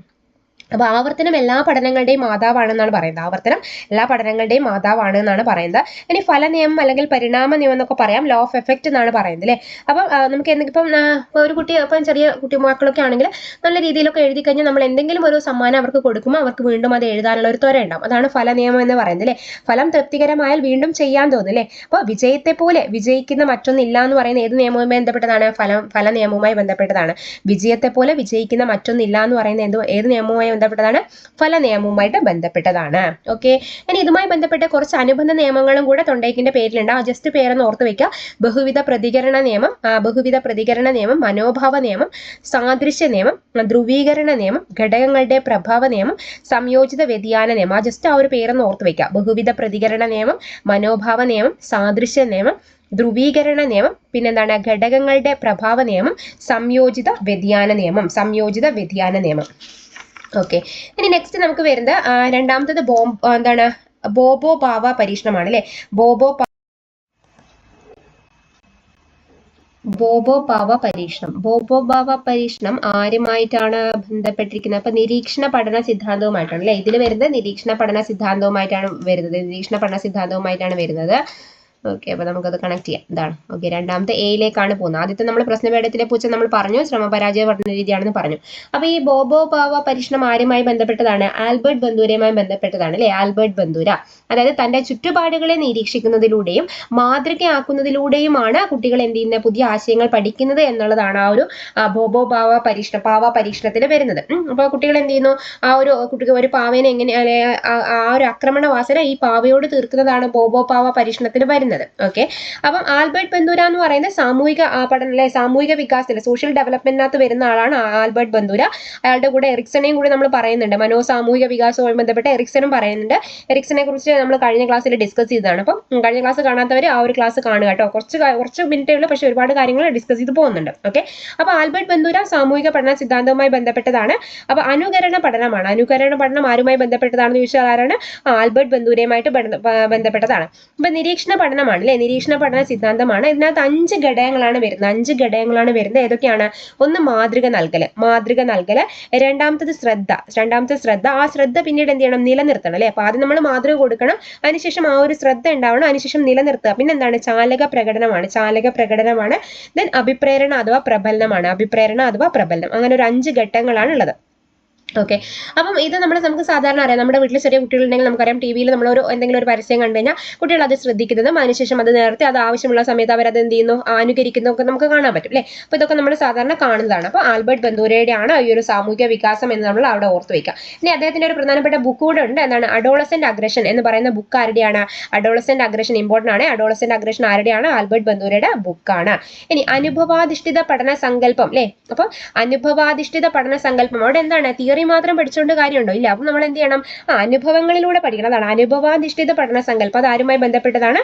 അപ്പോൾ ആവർത്തനം എല്ലാ പഠനങ്ങളുടെയും മാതാവാണെന്നാണ് പറയുന്നത്. ആവർത്തനം എല്ലാ പഠനങ്ങളുടെയും മാതാവാണ് എന്നാണ് പറയുന്നത്. ഇനി ഫല നിയമം അല്ലെങ്കിൽ പരിണാമ നിയമം എന്നൊക്കെ പറയാം. ലോ ഓഫ് എഫക്റ്റ് എന്നാണ് പറയുന്നത് അല്ലേ? അപ്പം നമുക്ക് എന്തെങ്കിലും ഇപ്പം ഒരു കുട്ടി ഇപ്പം ചെറിയ കുട്ടി മക്കളൊക്കെ ആണെങ്കിൽ നല്ല രീതിയിലൊക്കെ എഴുതി കഴിഞ്ഞാൽ നമ്മൾ എന്തെങ്കിലും ഒരു സമ്മാനം അവർക്ക് കൊടുക്കുമ്പോൾ അവർക്ക് വീണ്ടും അത് എഴുതാനുള്ള ഒരു ത്വര ഉണ്ടാവും. അതാണ് ഫല നിയമം എന്ന് പറയുന്നത് അല്ലേ? ഫലം തൃപ്തികരമായാൽ വീണ്ടും ചെയ്യാൻ തോന്നും അല്ലേ? അപ്പോൾ വിജയത്തെ പോലെ വിജയിക്കുന്ന മറ്റൊന്നില്ല എന്ന് പറയുന്ന ഏത് നിയമവുമായി ബന്ധപ്പെട്ടതാണ്? ഫലം ഫല നിയമവുമായി ബന്ധപ്പെട്ടതാണ്. വിജയത്തെ പോലെ വിജയിക്കുന്ന മറ്റൊന്നില്ല എന്ന് പറയുന്ന എന്ത് ഏത് നിയമവുമായി ബന്ധപ്പെട്ടതാണ് ഫല നിയമവുമായിട്ട് ബന്ധപ്പെട്ടതാണ്. ഓക്കെ ഇനി ഇതുമായി ബന്ധപ്പെട്ട കുറച്ച് അനുബന്ധ നിയമങ്ങളും കൂടെ തൊണ്ടേക്കിന്റെ ആ ജസ്റ്റ് പേരൊന്ന് ഓർത്ത് വെക്കുക. ബഹുവിധ പ്രതികരണ നിയമം ബഹുവിധ പ്രതികരണ നിയമം മനോഭാവ നിയമം സാദൃശ്യ നിയമം ധ്രുവീകരണ നിയമം ഘടകങ്ങളുടെ പ്രഭാവ നിയമം സംയോജിത വ്യതിയാന നിയമം. ആ ജസ്റ്റ് ആ ഒരു പേരൊന്ന് ഓർത്ത് വെക്കുക. ബഹുവിധ പ്രതികരണ നിയമം മനോഭാവ നിയമം സാദൃശ്യ നിയമം ധ്രുവീകരണ നിയമം പിന്നെന്താണ്? ഘടകങ്ങളുടെ പ്രഭാവ നിയമം സംയോജിത വ്യതിയാന നിയമം സംയോജിത വ്യതിയാന നിയമം. ഓക്കെ ഇനി നെക്സ്റ്റ് നമുക്ക് വരുന്നത് രണ്ടാമത്തത് ബോം എന്താണ് ബോബോ ബാവ പരീക്ഷണമാണ് അല്ലെ ബോബോ ബോബോ പാവ പരീക്ഷണം. ബോബോ ഭാവ പരീക്ഷണം ആരുമായിട്ടാണ് ബന്ധപ്പെട്ടിരിക്കുന്നത്? അപ്പൊ നിരീക്ഷണ പഠന സിദ്ധാന്തവുമായിട്ടാണ് അല്ലെ? ഇതിൽ വരുന്നത് നിരീക്ഷണ പഠന സിദ്ധാന്തവുമായിട്ടാണ് വരുന്നത്. നിരീക്ഷണ പഠന സിദ്ധാന്തവുമായിട്ടാണ് വരുന്നത്. ഓക്കെ അപ്പൊ നമുക്കത് കണക്ട് ചെയ്യാം. ഇതാണ്. ഓക്കെ രണ്ടാമത്തെ എയിലേക്കാണ് പോകുന്നത്. ആദ്യത്തെ നമ്മൾ പ്രശ്നപേടത്തിലെ പൂച്ച നമ്മൾ പറഞ്ഞു ശ്രമപരാജയ പഠന രീതിയാണെന്ന് പറഞ്ഞു. അപ്പോൾ ഈ ബോബോ പാവ പരീക്ഷണം ആരുമായി ബന്ധപ്പെട്ടതാണ് ആൽബർട്ട് ബന്ദൂരയുമായി ബന്ധപ്പെട്ടതാണ് അല്ലേ? ആൽബർട്ട് ബന്ദൂര അതായത് തന്റെ ചുറ്റുപാടുകളെ നിരീക്ഷിക്കുന്നതിലൂടെയും മാതൃകയാക്കുന്നതിലൂടെയുമാണ് കുട്ടികൾ എന്ത് ചെയ്യുന്നത്? പുതിയ ആശയങ്ങൾ പഠിക്കുന്നത് എന്നുള്ളതാണ് ആ ഒരു ബോബോ പാവ പരീക്ഷണ പാവ പരീക്ഷണത്തിൽ വരുന്നത്. അപ്പോൾ കുട്ടികൾ എന്ത് ചെയ്യുന്നു? ആ ഒരു കുട്ടിക്ക് ഒരു പാവേനെ എങ്ങനെ ആ ഒരു ആക്രമണ വാസന ഈ പാവയോട് തീർക്കുന്നതാണ് ബോബോ പാവ പരീക്ഷണത്തിൽ വരുന്നത്. ഓക്കെ അപ്പം ആൽബർട്ട് ബന്ദൂര എന്ന് പറയുന്ന സാമൂഹിക ആ, പഠന അല്ലെ? സാമൂഹിക വികാസത്തിൽ സോഷ്യൽ ഡെവലപ്മെന്റിനകത്ത് വരുന്ന ആളാണ് ആൽബർട്ട് ബന്ദൂര. അയാളുടെ കൂടെ എറിക്സനെയും കൂടി നമ്മൾ പറയുന്നുണ്ട്. മനോ സാമൂഹിക വികാസവുമായി ബന്ധപ്പെട്ട് എറിക്സണും പറയുന്നുണ്ട്. എറിക്സനെ കുറിച്ച് നമ്മൾ കഴിഞ്ഞ ക്ലാസ്സിൽ ഡിസ്കസ് ചെയ്തതാണ്. അപ്പം കഴിഞ്ഞ ക്ലാസ് കാണാത്തവർ ആ ഒരു ക്ലാസ് കാണുക കേട്ടോ. കുറച്ച് കുറച്ച് മിനിറ്റേ ഉള്ളൂ. പക്ഷേ ഒരുപാട് കാര്യങ്ങൾ ഡിസ്കസ് ചെയ്ത് പോകുന്നുണ്ട്. ഓക്കെ അപ്പോൾ ആൽബർട്ട് ബന്ദൂര സാമൂഹിക പഠന സിദ്ധാന്തവുമായി ബന്ധപ്പെട്ടതാണ്. അപ്പോൾ അനുകരണ പഠനമാണ്. അനുകരണ പഠനം ആരുമായി ബന്ധപ്പെട്ടതാണെന്ന് ചോദിച്ചാൽ ആരാണ്? ആൽബർട്ട് ബന്ദൂരയുമായിട്ട് ബന്ധപ്പെട്ടതാണ്. അപ്പൊ നിരീക്ഷണ പഠനമാണ് അല്ലെ? നിരീക്ഷണ പഠന സിദ്ധാന്തമാണ്. ഇതിനകത്ത് അഞ്ച് ഘടകങ്ങളാണ് വരുന്നത്. അഞ്ച് ഘടകങ്ങളാണ് വരുന്നത്. ഏതൊക്കെയാണ്? ഒന്ന് മാതൃക നൽകൽ. മാതൃക നൽകൽ. രണ്ടാമത്തത് ശ്രദ്ധ. രണ്ടാമത്തെ ശ്രദ്ധ. ആ ശ്രദ്ധ പിന്നീട് എന്ത് ചെയ്യണം? നിലനിർത്തണം അല്ലെ? അപ്പൊ ആദ്യം നമ്മൾ മാതൃക കൊടുക്കണം. അതിനുശേഷം ആ ഒരു ശ്രദ്ധ ഉണ്ടാവണം. അതിനുശേഷം നിലനിർത്തുക. പിന്നെ എന്താണ്? ചാലക പ്രകടനമാണ്. ചാലക പ്രകടനമാണ്. ദെൻ അഭിപ്രേരണ അഥവാ പ്രബലനമാണ്. അഭിപ്രേരണ അഥവാ പ്രബലനം. അങ്ങനെ ഒരു അഞ്ച് ഘട്ടങ്ങളാണ് ഉള്ളത്. ഓക്കെ അപ്പം ഇത് നമ്മൾ നമുക്ക് സാധാരണ അറിയാം. നമ്മുടെ വീട്ടിൽ ചെറിയ കുട്ടികളുണ്ടെങ്കിൽ നമുക്കറിയാം. ടി വിയിൽ നമ്മൾ ഒരു എന്തെങ്കിലും ഒരു പരസ്യം കണ്ടു കഴിഞ്ഞാൽ കുട്ടികൾ അത് ശ്രദ്ധിക്കുന്നതും. അതിനുശേഷം അത് നേരത്തെ അത് ആവശ്യമുള്ള സമയത്ത് അവർ അത് എന്ത് ചെയ്യുന്നു? അനുകരിക്കുന്നതൊക്കെ നമുക്ക് കാണാൻ പറ്റും അല്ലേ? അപ്പോൾ ഇതൊക്കെ നമ്മൾ സാധാരണ കാണുന്നതാണ്. അപ്പോൾ ആൽബർട്ട് ബന്ദൂരയുടെ ആണ് ഈ ഒരു സാമൂഹിക വികാസം എന്ന് നമ്മൾ അവിടെ ഓർത്ത് വയ്ക്കുക ഇനി അദ്ദേഹത്തിന്റെ ഒരു പ്രധാനപ്പെട്ട ബുക്ക് കൂടെ ഉണ്ട്. എന്താണ്? അഡോളസന്റ് അഗ്രഷൻ എന്ന് പറയുന്ന ബുക്ക് ആരുടെയാണ്? അഡോളസന്റ് അഗ്രഷൻ ഇമ്പോർട്ടന്റ് ആണ്. അഡോളസന്റ് അഗ്രഷൻ ആരുടെയാണ്? ആൽബർട്ട് ബന്ദൂരയുടെ ബുക്കാണ് ഇനി അനുഭവാധിഷ്ഠിത പഠന സങ്കല്പം അല്ലേ? അപ്പം അനുഭവാധിഷ്ഠിത പഠന സങ്കല്പം. അവിടെ എന്താണ്? തിയറി മാത്രം പഠിച്ചുകൊണ്ട് കാര്യമുണ്ടോ? ഇല്ല. അപ്പം നമ്മൾ എന്ത് ചെയ്യണം? ആ അനുഭവങ്ങളിലൂടെ പഠിക്കണം. അതാണ് അനുഭവാധിഷ്ഠിത പഠന സങ്കല്പം അത് ആരുമായി ബന്ധപ്പെട്ടതാണ്?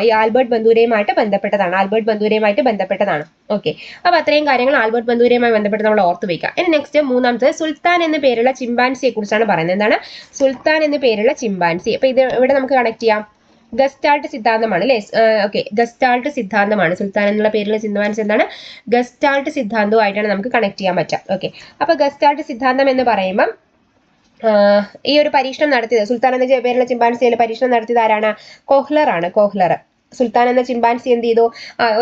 ഈ ആൽബർട്ട് ബന്ധുരയുമായിട്ട് ബന്ധപ്പെട്ടതാണ്. ആൽബർട്ട് ബന്ധുരയുമായിട്ട് ബന്ധപ്പെട്ടതാണ്. ഓക്കെ. അപ്പൊ അത്രയും കാര്യങ്ങൾ ആൽബർട്ട് ബന്ധുരയുമായി ബന്ധപ്പെട്ട് നമ്മൾ ഓർത്ത് വയ്ക്കുക ഇനി നെക്സ്റ്റ് മൂന്നാമത്തെ സുൽത്താൻ എന്ന പേരുള്ള ചിമ്പാൻസിയെ കുറിച്ചാണ് പറയുന്നത്. എന്താണ്? സുൽത്താൻ എന്ന പേരുള്ള ചിമ്പാൻസി. അപ്പൊ ഇത് ഇവിടെ നമുക്ക് കണക്ട് ചെയ്യാം? ഗസ്റ്റാൾട്ട് സിദ്ധാന്തമാണ് അല്ലേ? ഓക്കെ. ഗസ്റ്റാൾട്ട് സിദ്ധാന്തമാണ്. സുൽത്താൻ എന്നുള്ള പേരിൽ ചിന്താൻസ് എന്താണ്? ഗസ്റ്റാൾട്ട് സിദ്ധാന്തവുമായിട്ടാണ് നമുക്ക് കണക്ട് ചെയ്യാൻ പറ്റുക. ഓക്കെ. അപ്പൊ ഗസ്റ്റാൾട്ട് സിദ്ധാന്തം എന്ന് പറയുമ്പം ഈ ഒരു പരീക്ഷണം നടത്തിയത് സുൽത്താൻ എന്ന പേരുള്ള ചിമ്പാൻസിയിൽ പരീക്ഷണം നടത്തിയത് ആരാണ്? കോഹ്ലർ ആണ് കോഹ്ലർ സുൽത്താൻ എന്ന ചിമ്പാൻസി എന്ത് ചെയ്തു?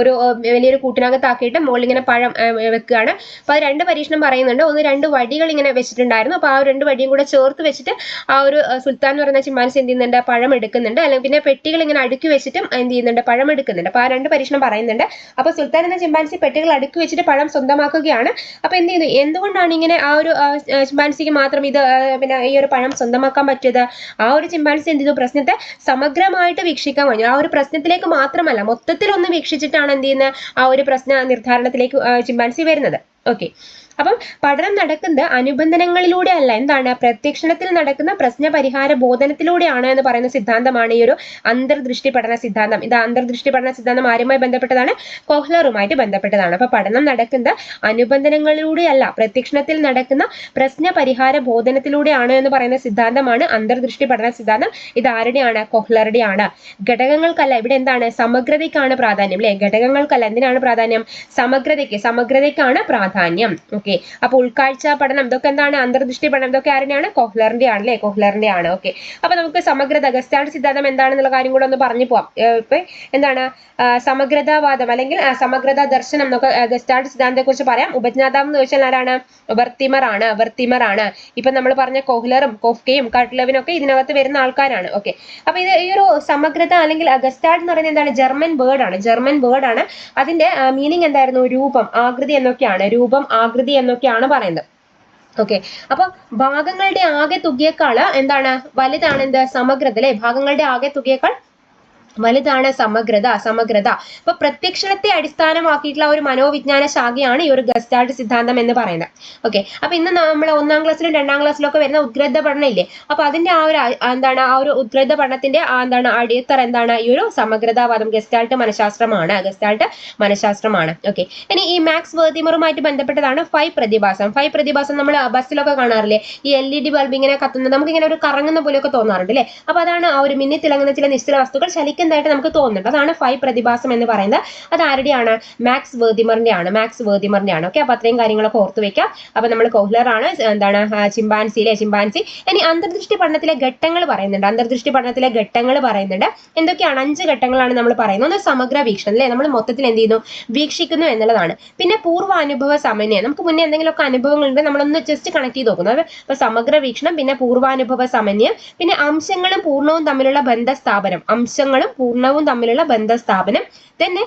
ഒരു വലിയൊരു കൂട്ടിനകത്താക്കിയിട്ട് മുകളിൽ ഇങ്ങനെ പഴം വെക്കുകയാണ്. അപ്പോൾ അത് രണ്ട് പരീക്ഷണം പറയുന്നുണ്ട്. ഒന്ന് രണ്ട് വടികൾ ഇങ്ങനെ വെച്ചിട്ടുണ്ടായിരുന്നു. അപ്പോൾ ആ രണ്ട് വടിയും കൂടെ ചേർത്ത് വെച്ചിട്ട് ആ ഒരു സുൽത്താൻ എന്ന് പറയുന്ന ചിമ്പാൻസി എന്ത് ചെയ്യുന്നുണ്ട്? പഴം എടുക്കുന്നുണ്ട്. അല്ലെങ്കിൽ പിന്നെ പെട്ടികൾ ഇങ്ങനെ അടുക്കി വെച്ചിട്ടും എന്ത് ചെയ്യുന്നുണ്ട്? പഴം എടുക്കുന്നുണ്ട്. അപ്പോൾ ആ രണ്ട് പരീക്ഷണം പറയുന്നുണ്ട്. അപ്പോൾ സുൽത്താൻ എന്ന ചിമ്പാൻസി പെട്ടികൾ അടുക്കി വെച്ചിട്ട് പഴം സ്വന്തമാക്കുകയാണ്. അപ്പോൾ എന്ത് ചെയ്യുന്നു? എന്തുകൊണ്ടാണ് ഇങ്ങനെ ആ ഒരു ചിമ്പാൻസിക്ക് മാത്രം ഇത് പിന്നെ ഈ ഒരു പഴം സ്വന്തമാക്കാൻ പറ്റിയത്? ആ ഒരു ചിമ്പാൻസി എന്ത് ചെയ്തു? പ്രശ്നത്തെ സമഗ്രമായിട്ട് വീക്ഷിക്കാൻ കഴിഞ്ഞു. ആ ഒരു പ്രശ്നത്തിലേക്ക് മാത്രമല്ല മൊത്തത്തിൽ ഒന്ന് വീക്ഷിച്ചിട്ടാണ് എന്ത് ചെയ്യുന്നത് ആ ഒരു പ്രശ്ന നിർദ്ധാരണത്തിലേക്ക് ചിമ്പാൻസി വരുന്നത്. ഓക്കെ അപ്പം പഠനം നടക്കുന്നത് അനുബന്ധനങ്ങളിലൂടെ അല്ല. എന്താണ്? പ്രത്യക്ഷണത്തിൽ നടക്കുന്ന പ്രശ്ന പരിഹാര ബോധനത്തിലൂടെയാണ് എന്ന് പറയുന്ന സിദ്ധാന്തമാണ് ഈ ഒരു അന്തർദൃഷ്ടി പഠന സിദ്ധാന്തം. ഇത് അന്തർദൃഷ്ടി പഠന സിദ്ധാന്തം ആരുമായി ബന്ധപ്പെട്ടതാണ്? കോഹ്ലറുമായിട്ട് ബന്ധപ്പെട്ടതാണ്. അപ്പൊ പഠനം നടക്കുന്നത് അനുബന്ധനങ്ങളിലൂടെ അല്ല പ്രത്യക്ഷണത്തിൽ നടക്കുന്ന പ്രശ്ന പരിഹാര ബോധനത്തിലൂടെയാണ് എന്ന് പറയുന്ന സിദ്ധാന്തമാണ് അന്തർദൃഷ്ടി പഠന സിദ്ധാന്തം. ഇത് ആരുടെയാണ്? കൊഹ്ലറുടെയാണ്. ഘടകങ്ങൾക്കല്ല ഇവിടെ എന്താണ്? സമഗ്രതയ്ക്കാണ് പ്രാധാന്യം അല്ലെ? ഘടകങ്ങൾക്കല്ല എന്തിനാണ് പ്രാധാന്യം? സമഗ്രതയ്ക്ക് സമഗ്രതയ്ക്കാണ് പ്രാധാന്യം. ഓക്കെ. അപ്പൊ ഉൾക്കാഴ്ച പഠനം ഇതൊക്കെ എന്താണ്? അന്തർദൃഷ്ടി പഠനം ഇതൊക്കെ ആരുടെയാണ് കോഹ്ലറിന്റെ ആണ് അല്ലെ കൊഹ്ലറിന്റെ ആണ് ഓക്കെ. അപ്പൊ നമുക്ക് സമഗ്രത ഗസ്റ്റാൾട്ട് സിദ്ധാന്തം എന്താണെന്നുള്ള കാര്യം കൂടെ ഒന്ന് പറഞ്ഞു പോവാം. ഇപ്പൊ എന്താണ്? സമഗ്രതാവാദം അല്ലെങ്കിൽ സമഗ്രതാ ദർശനം നമുക്ക് ഗസ്റ്റാൾട്ട് സിദ്ധാന്തത്തെ കുറിച്ച് പറയാം. ഉപജ്ഞാതാവ് എന്ന് ചോദിച്ചാൽ ആരാണ്? വർത്തിമർ ആണ് വർത്തിമർ ആണ് ഇപ്പൊ നമ്മൾ പറഞ്ഞ കോഹ്ലറും കോഫ്കയും കാട്ട്ലവിനും ഒക്കെ ഇതിനകത്ത് വരുന്ന ആൾക്കാരാണ്. ഓക്കെ. അപ്പൊ ഇത് ഈ ഒരു സമഗ്രത അല്ലെങ്കിൽ ഗസ്റ്റാൾട്ട് എന്ന് പറയുന്നത് എന്താണ്? ജർമ്മൻ വേർഡ് ആണ് ജർമ്മൻ വേർഡ് ആണ് അതിന്റെ മീനിങ് എന്തായിരുന്നു? രൂപം ആകൃതി എന്നൊക്കെയാണ്. രൂപം ആകൃതി എന്നൊക്കെയാണ് പറയുന്നത്. ഓക്കെ അപ്പൊ ഭാഗങ്ങളുടെ ആകെ തുകയേക്കാൾ എന്താണ്? വലുതാണ് എന്ത്? സമഗ്രത അല്ലെ? ഭാഗങ്ങളുടെ ആകെ തുകയേക്കാൾ വലുതാണ് സമഗ്രത അസമഗ്രത. അപ്പൊ പ്രത്യക്ഷണത്തെ അടിസ്ഥാനമാക്കിയിട്ടുള്ള ഒരു മനോവിജ്ഞാന ശാഖയാണ് ഈ ഒരു ഗസ്റ്റാൾട്ട് സിദ്ധാന്തം എന്ന് പറയുന്നത്. ഓക്കെ അപ്പൊ ഇന്ന് നമ്മൾ ഒന്നാം ക്ലാസ്സിലും രണ്ടാം ക്ലാസ്സിലും ഒക്കെ വരുന്ന ഉദ്ഗ്രഥ പഠനം ഇല്ലേ? അപ്പൊ അതിന്റെ ആ ഒരു എന്താണ് ആ ഒരു ഉദ്ഗ്രഥ പഠനത്തിന്റെ എന്താണ് അടിയത്തറ എന്താണ്? ഈ ഒരു സമഗ്രതാവാദം ഗസ്റ്റാൾട്ട് മനഃശാസ്ത്രമാണ്. ഗസ്റ്റാൾട്ട് മനഃശാസ്ത്രമാണ്. ഓക്കെ ഇനി ഈ മാക്സ് വേർതിമറുമായിട്ട് ബന്ധപ്പെട്ടതാണ് ഫൈവ് പ്രതിഭാസം. ഫൈവ് പ്രതിഭാസം നമ്മൾ ബസ്സിലൊക്കെ കാണാറില്ലേ? ഈ എൽ ഇ ഡി ബൾബ് ഇങ്ങനെ കത്തുന്നത്. നമുക്ക് ഇങ്ങനെ ഒരു കറങ്ങുന്ന പോലെയൊക്കെ തോന്നാറുണ്ട് അല്ലേ? അപ്പൊ അതാണ് ആ ഒരു മിന്നി തിളങ്ങുന്ന ചില നിശ്ചല വസ്തുക്കൾ ചലിക്കുന്നതായിട്ട് നമുക്ക് തോന്നുന്നുണ്ട്. അതാണ് ഫൈവ് പ്രതിഭാസം എന്ന് പറയുന്നത്. അത് ആരുടെയാണ്? മാക്സ് വേർതിമറിന്റെ ആണ് മാക്സ് വേർതിമറിന്റെ ആണ് ഓക്കെ അപ്പൊ അത്രയും കാര്യങ്ങളൊക്കെ ഓർത്ത് വെക്കാം. അപ്പൊ നമ്മൾ കോഹ്ലർ ആണ് എന്താണ്? ചിമ്പാൻസിയിലെ ചിമ്പാൻസി ഇനി അന്തർദൃഷ്ടി പഠനത്തിലെ ഘട്ടങ്ങൾ പറയുന്നുണ്ട്. അന്തർദൃഷ്ടി പഠനത്തിലെ ഘട്ടങ്ങൾ പറയുന്നുണ്ട്. എന്തൊക്കെയാണ്? അഞ്ച് ഘട്ടങ്ങളാണ് നമ്മൾ പറയുന്നത്. ഒന്ന് സമഗ്ര വീക്ഷണം അല്ലേ നമ്മൾ മൊത്തത്തിൽ എന്ത് ചെയ്യുന്നു? വീക്ഷിക്കുന്നു എന്നുള്ളതാണ്. പിന്നെ പൂർവ അനുഭവ സമന്വയം. നമുക്ക് മുന്നേ എന്തെങ്കിലുമൊക്കെ അനുഭവങ്ങളുണ്ട് നമ്മളൊന്ന് ജസ്റ്റ് കണക്ട് ചെയ്ത് നോക്കുന്നു. അപ്പൊ സമഗ്ര വീക്ഷണം പിന്നെ പൂർവാനുഭവ സമന്വയം പിന്നെ അംശങ്ങളും പൂർണവും തമ്മിലുള്ള ബന്ധ സ്ഥാപനം അംശങ്ങളും പൂർണവും തമ്മിലുള്ള ബന്ധസ്ഥാപനം. തന്നെ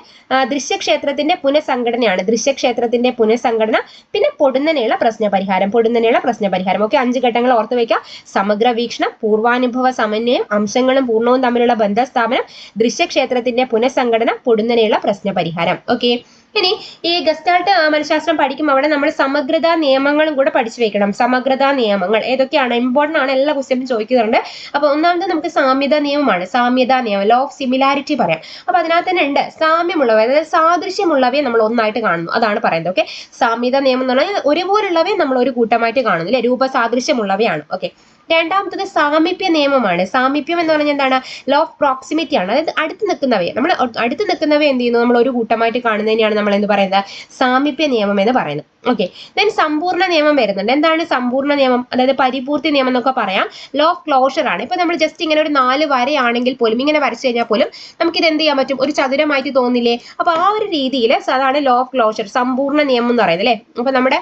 ദൃശ്യക്ഷേത്രത്തിന്റെ പുനഃസംഘടനയാണ്. ദൃശ്യക്ഷേത്രത്തിന്റെ പുനഃസംഘടന പിന്നെ പൊടുന്നനെയുള്ള പ്രശ്നപരിഹാരം. പൊടുന്നനെയുള്ള പ്രശ്നപരിഹാരം. ഓക്കെ അഞ്ച് ഘട്ടങ്ങൾ ഓർത്തു വയ്ക്കാം സമഗ്ര വീക്ഷണം പൂർവാനുഭവ സമന്വയം അംശങ്ങളും പൂർണവും തമ്മിലുള്ള ബന്ധസ്ഥാപനം ദൃശ്യക്ഷേത്രത്തിന്റെ പുനഃസംഘടന പൊടുന്നനെയുള്ള പ്രശ്നപരിഹാരം. ഓക്കെ ഇനി ഈ ഗസ്റ്റാൾട്ട് മനഃശാസ്ത്രം പഠിക്കുമ്പോൾ അവിടെ നമ്മൾ സമഗ്രതാ നിയമങ്ങളും കൂടെ പഠിച്ചു വെക്കണം. സമഗ്രതാ നിയമങ്ങൾ. ഏതൊക്കെയാണ്? ഇമ്പോർട്ടന്റ് ആണ് എല്ലാ ക്വസ്റ്റ്യനും ചോദിക്കുന്നുണ്ട്. അപ്പൊ ഒന്നാമത് നമുക്ക് സാമ്യത നിയമമാണ്. സാമ്യത നിയമം ലോ ഓഫ് സിമിലാരിറ്റി പറയാം. അപ്പൊ അതിനകത്ത് തന്നെ ഉണ്ട്. സാമ്യമുള്ളവ അതായത് സാദൃശ്യമുള്ളവയെ നമ്മൾ ഒന്നായിട്ട് കാണുന്നു. അതാണ് പറയുന്നത്. ഓക്കെ സാമ്യത നിയമം എന്ന് പറഞ്ഞാൽ ഒരുപോലുള്ളവയെ നമ്മൾ ഒരു കൂട്ടമായിട്ട് കാണുന്നു. അല്ലെ രൂപസാദൃശ്യമുള്ളവയാണ്. ഓക്കെ രണ്ടാമത്തത് സാമീപ്യ നിയമമാണ്. സാമീപ്യം എന്ന് പറഞ്ഞാൽ എന്താണ്? ലോ ഓഫ് പ്രോക്സിമിറ്റി ആണ്. അതായത് അടുത്ത് നിൽക്കുന്നവയെ. നമ്മൾ അടുത്ത് നിൽക്കുന്നവയെ എന്ത് ചെയ്യുന്നു? നമ്മൾ ഒരു കൂട്ടമായിട്ട് കാണുന്നതിനെയാണ് നമ്മൾ എന്ത് പറയുന്നത്? സാമീപ്യ നിയമം എന്ന് പറയുന്നത്. ഓക്കെ ദെൻ സമ്പൂർണ നിയമം വരുന്നുണ്ട്. എന്താണ് സമ്പൂർണ നിയമം? അതായത് പരിപൂർത്തി നിയമം എന്നൊക്കെ പറയാം. ലോ ഓഫ് ക്ലോഷർ ആണ്. ഇപ്പൊ നമ്മൾ ജസ്റ്റ് ഇങ്ങനെ ഒരു നാല് വരയാണെങ്കിൽ പോലും ഇങ്ങനെ വരച്ചു കഴിഞ്ഞാൽ പോലും നമുക്ക് ഇത് എന്ത് ചെയ്യാൻ പറ്റും? ഒരു ചതുരമായിട്ട് തോന്നില്ലേ? അപ്പൊ ആ ഒരു രീതിയിൽ അതാണ് ലോ ഓഫ് ക്ലോഷർ സമ്പൂർണ നിയമം എന്ന് പറയുന്നത് അല്ലേ? അപ്പൊ നമ്മുടെ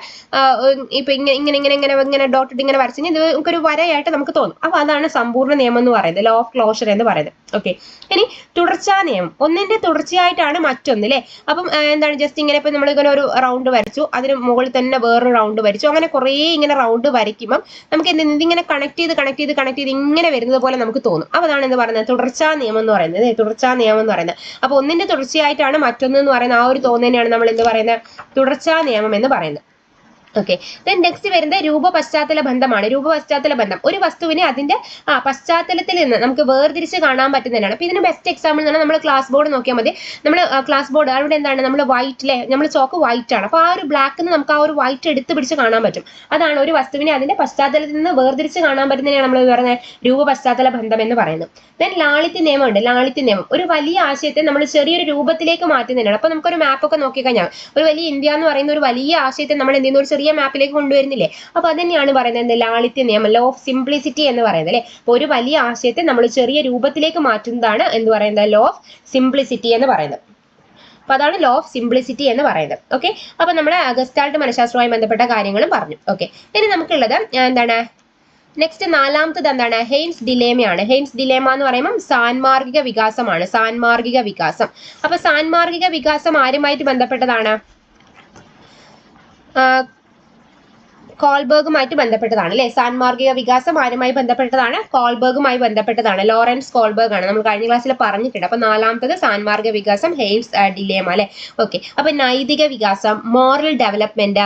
ഇപ്പൊ ഇങ്ങനെ ഇങ്ങനെ ഇങ്ങനെ ഇങ്ങനെ ഇങ്ങനെ ഡോട്ടിട്ട് ഇങ്ങനെ വരച്ചു കഴിഞ്ഞാൽ ഇത് നമുക്കൊരു വരയായിട്ട് നമുക്ക് തോന്നും. അപ്പൊ അതാണ് സമ്പൂർണ നിയമം എന്ന് പറയുന്നത് ലോ ഓഫ് ക്ലോഷർ എന്ന് പറയുന്നത്. ഓക്കെ ഇനി തുടർച്ചാ നിയമം. ഒന്നിന്റെ തുടർച്ചയായിട്ടാണ് മറ്റൊന്ന് അല്ലേ അപ്പം എന്താണ് ജസ്റ്റ് ഇങ്ങനെ ഇപ്പൊ നമ്മൾ ഇങ്ങനെ ഒരു റൗണ്ട് വരച്ചു. അതിന് മുകളിൽ തന്നെ വേറൊരു റൗണ്ട് വരച്ചു. അങ്ങനെ കുറേ ഇങ്ങനെ റൗണ്ട് വരയ്ക്കുമ്പം നമുക്ക് എന്ത് ഇതിങ്ങനെ കണക്ട് ചെയ്ത് കണക്ട് ചെയ്ത് കണക്ട് ചെയ്ത് ഇങ്ങനെ വരുന്നത് പോലെ നമുക്ക് തോന്നും. അപ്പൊ അതാണ് എന്ന് പറയുന്നത്? തുടർച്ചാ നിയമം എന്ന് പറയുന്നത്. തുടർച്ചാ നിയമം എന്ന് പറയുന്നത്. അപ്പൊ ഒന്നിന്റെ തുടർച്ചയായിട്ടാണ് മറ്റൊന്ന് എന്ന് പറയുന്ന ആ ഒരു തോന്നലിനെയാണ് നമ്മൾ എന്ത് പറയുന്നത്? തുടർച്ചാ നിയമം എന്ന് പറയുന്നത്. ഓക്കെ ദെൻ നെക്സ്റ്റ് വരുന്നത് രൂപ പശ്ചാത്തല ബന്ധമാണ്. രൂപ പശ്ചാത്തല ബന്ധം. ഒരു വസ്തുവിനെ അതിന്റെ ആ പശ്ചാത്തലത്തിൽ നിന്ന് നമുക്ക് വേർതിരിച്ച് കാണാൻ പറ്റുന്നതാണ് അപ്പൊ ഇതിന് ബെസ്റ്റ് എക്സാമ്പിൾ എന്ന് പറഞ്ഞാൽ നമ്മൾ ക്ലാസ് ബോർഡ് നോക്കിയാൽ മതി. നമ്മൾ ക്ലാസ് ബോർഡ് അവിടെ എന്താണ്? നമ്മൾ വൈറ്റിലെ നമ്മൾ ചോക്ക് വൈറ്റ് ആണ്. അപ്പൊ ആ ഒരു ബ്ലാക്ക് നിന്ന് നമുക്ക് ആ ഒരു വൈറ്റ് എടുത്ത് പിടിച്ച് കാണാൻ പറ്റും. അതാണ് ഒരു വസ്തുവിനെ അതിന്റെ പശ്ചാത്തലത്തിൽ നിന്ന് വേർതിരിച്ച് കാണാൻ പറ്റുന്നതിനാണ് നമ്മൾ പറയുന്നത് രൂപ പശ്ചാത്തല ബന്ധം എന്ന് പറയുന്നത്. ദെൻ ലാളിത്യ നിയമമുണ്ട് ലാളിത്യ നിയമം. ഒരു വലിയ ആശയത്തെ നമ്മൾ ചെറിയൊരു രൂപത്തിലേക്ക് മാറ്റുന്നതിനാണ്. അപ്പൊ നമുക്കൊരു മാപ്പ് ഒക്കെ നോക്കിക്കഴിഞ്ഞാൽ ഒരു വലിയ ഇന്ത്യ എന്ന് പറയുന്ന ഒരു വലിയ ആശയത്തെ നമ്മൾ എന്ത് ചെയ്യുന്നു? ഒരു ചെറിയ മാപ്പിലേക്ക് കൊണ്ടുവരുന്നില്ലേ? അപ്പൊ അത് തന്നെയാണ് പറയുന്നത് എന്ത്? ലാളിത്യ നിയമം ലോ ഓഫ് സിംപ്ലിസിറ്റി എന്ന് പറയുന്നത് അല്ലെ? അപ്പൊ ഒരു വലിയ ആശയത്തെ നമ്മൾ ചെറിയ രൂപത്തിലേക്ക് മാറ്റുന്നതാണ് എന്ന് പറയുന്നത്? ലോ ഓഫ് സിംപ്ലിസിറ്റി എന്ന് പറയുന്നത്. അപ്പൊ അതാണ് ലോ ഓഫ് സിംപ്ലിസിറ്റി എന്ന് പറയുന്നത്. ഓക്കെ അപ്പൊ നമ്മൾ അഗസ്റ്റാൾട്ട് മനഃശാസ്ത്രവുമായി ബന്ധപ്പെട്ട കാര്യങ്ങളും പറഞ്ഞു. ഓക്കെ ഇനി നമുക്കുള്ളത് എന്താണ്? നെക്സ്റ്റ് നാലാമത്തത് എന്താണ്? ഹെയിൻസ് ഡിലേമയാണ്. ഹെയിൻസ് ഡിലേമ എന്ന് പറയുമ്പോൾ സാൻമാർഗിക വികാസമാണ്. സാൻമാർഗിക വികാസം. അപ്പൊ സാൻമാർഗിക വികാസം ആരുമായിട്ട് ബന്ധപ്പെട്ടതാണ്? കോൾബർഗുമായിട്ട് ബന്ധപ്പെട്ടതാണ് അല്ലെ? സാൻമാർഗിക വികാസം ആരുമായി ബന്ധപ്പെട്ടതാണ്? കോൾബർഗുമായി ബന്ധപ്പെട്ടതാണ്. ലോറൻസ് കോൾബർഗ് ആണ് നമ്മൾ കഴിഞ്ഞ ക്ലാസ്സിൽ പറഞ്ഞിട്ടുണ്ട്. അപ്പൊ നാലാമത്തത് സാൻമാർഗിക വികാസം ഹെയിൻസ് ഡിലേമ അല്ലെ? ഓക്കെ. അപ്പൊ നൈതിക വികാസം മോറൽ ഡെവലപ്മെന്റ്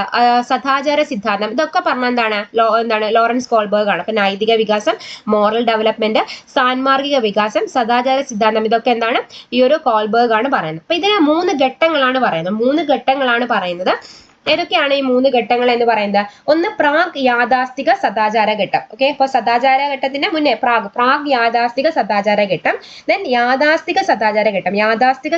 സദാചാര സിദ്ധാന്തം ഇതൊക്കെ പറഞ്ഞ എന്താണ്? ലോ എന്താണ്? ലോറൻസ് കോൾബർഗ് ആണ് അപ്പൊ നൈതിക വികാസം മോറൽ ഡെവലപ്മെന്റ് സാൻമാർഗിക വികാസം സദാചാര സിദ്ധാന്തം ഇതൊക്കെ എന്താണ്? ഈ ഒരു കോൾബർഗ് ആണ് പറയുന്നത്. അപ്പൊ ഇതിന് മൂന്ന് ഘട്ടങ്ങളാണ് പറയുന്നത്. മൂന്ന് ഘട്ടങ്ങളാണ് പറയുന്നത്. ഏതൊക്കെയാണ് ഈ മൂന്ന് ഘട്ടങ്ങൾ എന്ന് പറയുന്നത്? ഒന്ന് പ്രാഗ് യാഥാസ്ഥിക സദാചാര ഘട്ടം. ഓക്കെ അപ്പോൾ സദാചാര ഘട്ടത്തിന്റെ മുന്നേ പ്രാഗ് പ്രാഗ് യാഥാസ്ഥിക സദാചാര ഘട്ടം ദെൻ യാഥാസ്ഥിക സദാചാര ഘട്ടം യാഥാസ്ഥിക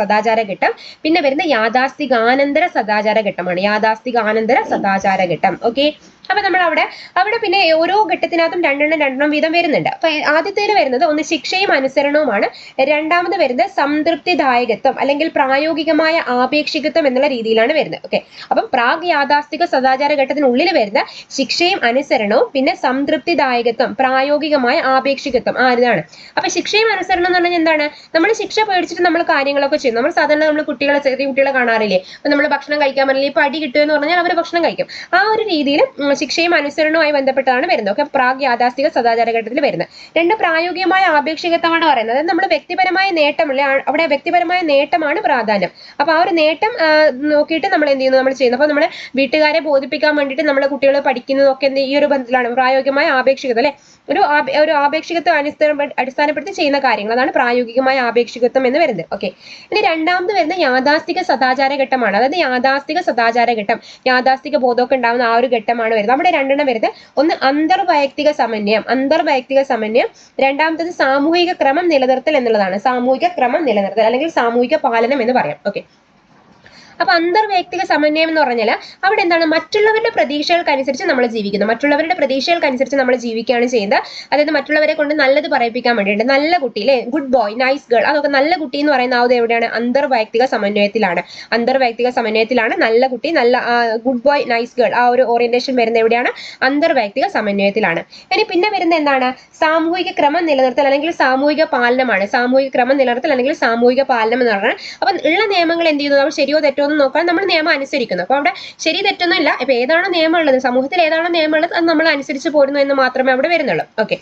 സദാചാര ഘട്ടം പിന്നെ വരുന്ന യാഥാസ്ഥികാനന്തര സദാചാര ഘട്ടമാണ്. യാഥാസ്ഥികാനന്തര സദാചാര ഘട്ടം. ഓക്കെ അപ്പൊ നമ്മൾ അവിടെ അവിടെ പിന്നെ ഓരോ ഘട്ടത്തിനകത്തും രണ്ടെണ്ണം രണ്ടെണ്ണം വീതം വരുന്നുണ്ട്. അപ്പൊ ആദ്യത്തേൽ വരുന്നത് ഒന്ന് ശിക്ഷയും അനുസരണവുമാണ്. രണ്ടാമത് വരുന്നത് സംതൃപ്തിദായകത്വം അല്ലെങ്കിൽ പ്രായോഗികമായ ആപേക്ഷികത്വം എന്നുള്ള രീതിയിലാണ് വരുന്നത്. ഓക്കെ അപ്പം പ്രാഗ് യാഥാസ്ഥിക സദാചാര ഘട്ടത്തിനുള്ളിൽ വരുന്ന ശിക്ഷയും അനുസരണവും പിന്നെ സംതൃപ്തിദായകത്വം പ്രായോഗികമായ ആപേക്ഷികത്വം ആ ഇതാണ് അപ്പൊ ശിക്ഷയും അനുസരണം എന്ന് പറഞ്ഞാൽ എന്താണ്? നമ്മൾ ശിക്ഷ പേടിച്ചിട്ട് നമ്മൾ കാര്യങ്ങളൊക്കെ ചെയ്യും. നമ്മൾ സാധാരണ നമ്മൾ കുട്ടികളെ ചെറിയ കുട്ടികളെ കാണാറില്ലേ? അപ്പൊ നമ്മൾ ഭക്ഷണം കഴിക്കാൻ പറ്റില്ല ഇപ്പൊ അടി കിട്ടുമെന്ന് പറഞ്ഞാൽ അവർ ഭക്ഷണം കഴിക്കും. ആ ഒരു രീതിയിൽ ശിക്ഷയും അനുസരണവുമായി ബന്ധപ്പെട്ടാണ് വരുന്നത്. ഓക്കെ പ്രാഗ് യാഥാസ്ഥിക സദാചാര ഘട്ടത്തിൽ വരുന്നത്. രണ്ട് പ്രായോഗികമായ ആപേക്ഷികത്വമാണ് പറയുന്നത്. നമ്മുടെ വ്യക്തിപരമായ നേട്ടം അവിടെ വ്യക്തിപരമായ നേട്ടമാണ് പ്രാധാന്യം. അപ്പൊ ആ ഒരു നേട്ടം നോക്കിയിട്ട് നമ്മൾ എന്ത് ചെയ്യുന്നു? നമ്മൾ ചെയ്യുന്നത് അപ്പൊ നമ്മുടെ വീട്ടുകാരെ ബോധിപ്പിക്കാൻ വേണ്ടിയിട്ട് നമ്മളെ കുട്ടികൾ പഠിക്കുന്നതൊക്കെ ഈ ഒരു ബന്ധത്തിലാണ്. പ്രായോഗികമായ ആപേക്ഷികത അല്ലെ? ഒരു ഒരു ആപേക്ഷികത്വം അടിസ്ഥാന അടിസ്ഥാനപ്പെടുത്തി ചെയ്യുന്ന കാര്യങ്ങൾ. അതാണ് പ്രായോഗികമായ ആപേക്ഷികത്വം എന്ന് വരുന്നത്. ഓക്കെ ഇനി രണ്ടാമത് വരുന്ന യാഥാസ്ഥിക സദാചാര ഘട്ടമാണ്. അതായത് യാഥാസ്ഥിക സദാചാര ഘട്ടം യാഥാസ്ഥിക ബോധമൊക്കെ ഉണ്ടാകുന്ന ആ ഒരു ഘട്ടമാണ് വരുന്നത്. നമ്മുടെ രണ്ടെണ്ണം വരുന്നത്. ഒന്ന് അന്തർവൈയക്തിക സമന്വയം. അന്തർവൈയക്തിക സമന്വയം. രണ്ടാമത്തത് സാമൂഹിക ക്രമം നിലനിർത്തൽ എന്നുള്ളതാണ്. സാമൂഹിക ക്രമം നിലനിർത്തൽ അല്ലെങ്കിൽ സാമൂഹിക പാലനം എന്ന് പറയാം. ഓക്കെ അപ്പൊ അന്തർവൈയക്തിക സമന്വയം എന്ന് പറഞ്ഞാൽ അവിടെ എന്താണ്? മറ്റുള്ളവരുടെ പ്രതീക്ഷകൾക്കനുസരിച്ച് നമ്മൾ ജീവിക്കുന്നു. മറ്റുള്ളവരുടെ പ്രതീക്ഷകൾക്കനുസരിച്ച് നമ്മൾ ജീവിക്കുകയാണ് ചെയ്യുന്നത്. അതായത് മറ്റുള്ളവരെ കൊണ്ട് നല്ലത് പറയിപ്പിക്കാൻ വേണ്ടിയിട്ട്. നല്ല കുട്ടി അല്ലെ? ഗുഡ് ബോയ് നൈസ് ഗേൾ അതൊക്കെ നല്ല കുട്ടി എന്ന് പറയുന്ന ആ ഒരു എവിടെയാണ്? അന്തർവൈയക്തിക സമന്വയത്തിലാണ്. അന്തർവൈയക്തിക സമന്വയത്തിലാണ് നല്ല കുട്ടി നല്ല ഗുഡ് ബോയ് നൈസ് ഗേൾ ആ ഒരു ഓറിയന്റേഷൻ വരുന്ന എവിടെയാണ്? അന്തർവൈയക്തിക സമന്വയത്തിലാണ്. ഇനി പിന്നെ വരുന്ന എന്താണ്? സാമൂഹിക ക്രമം നിലനിർത്തൽ അല്ലെങ്കിൽ സാമൂഹിക പാലനമാണ്. സാമൂഹിക ക്രമം നിലനിർത്തൽ അല്ലെങ്കിൽ സാമൂഹിക പാലനം എന്ന് പറഞ്ഞാൽ അപ്പൊ ഉള്ള നിയമങ്ങൾ എന്ത് ചെയ്യുന്നു? നമ്മൾ ശരിയോ തെറ്റോ എന്ന് നോക്കാൻ നമ്മൾ നിയമം അനുസരിക്കുന്നു. അപ്പൊ അവിടെ ശരി തെറ്റൊന്നും ഇല്ല. ഇപ്പൊ ഏതാണോ നിയമം ഉള്ളത് സമൂഹത്തിൽ ഏതാണോ നിയമം ഉള്ളത് അത് നമ്മൾ അനുസരിച്ച് പോരുന്നു എന്ന് മാത്രമേ അവിടെ വരുന്നുള്ളൂ. ഓക്കെ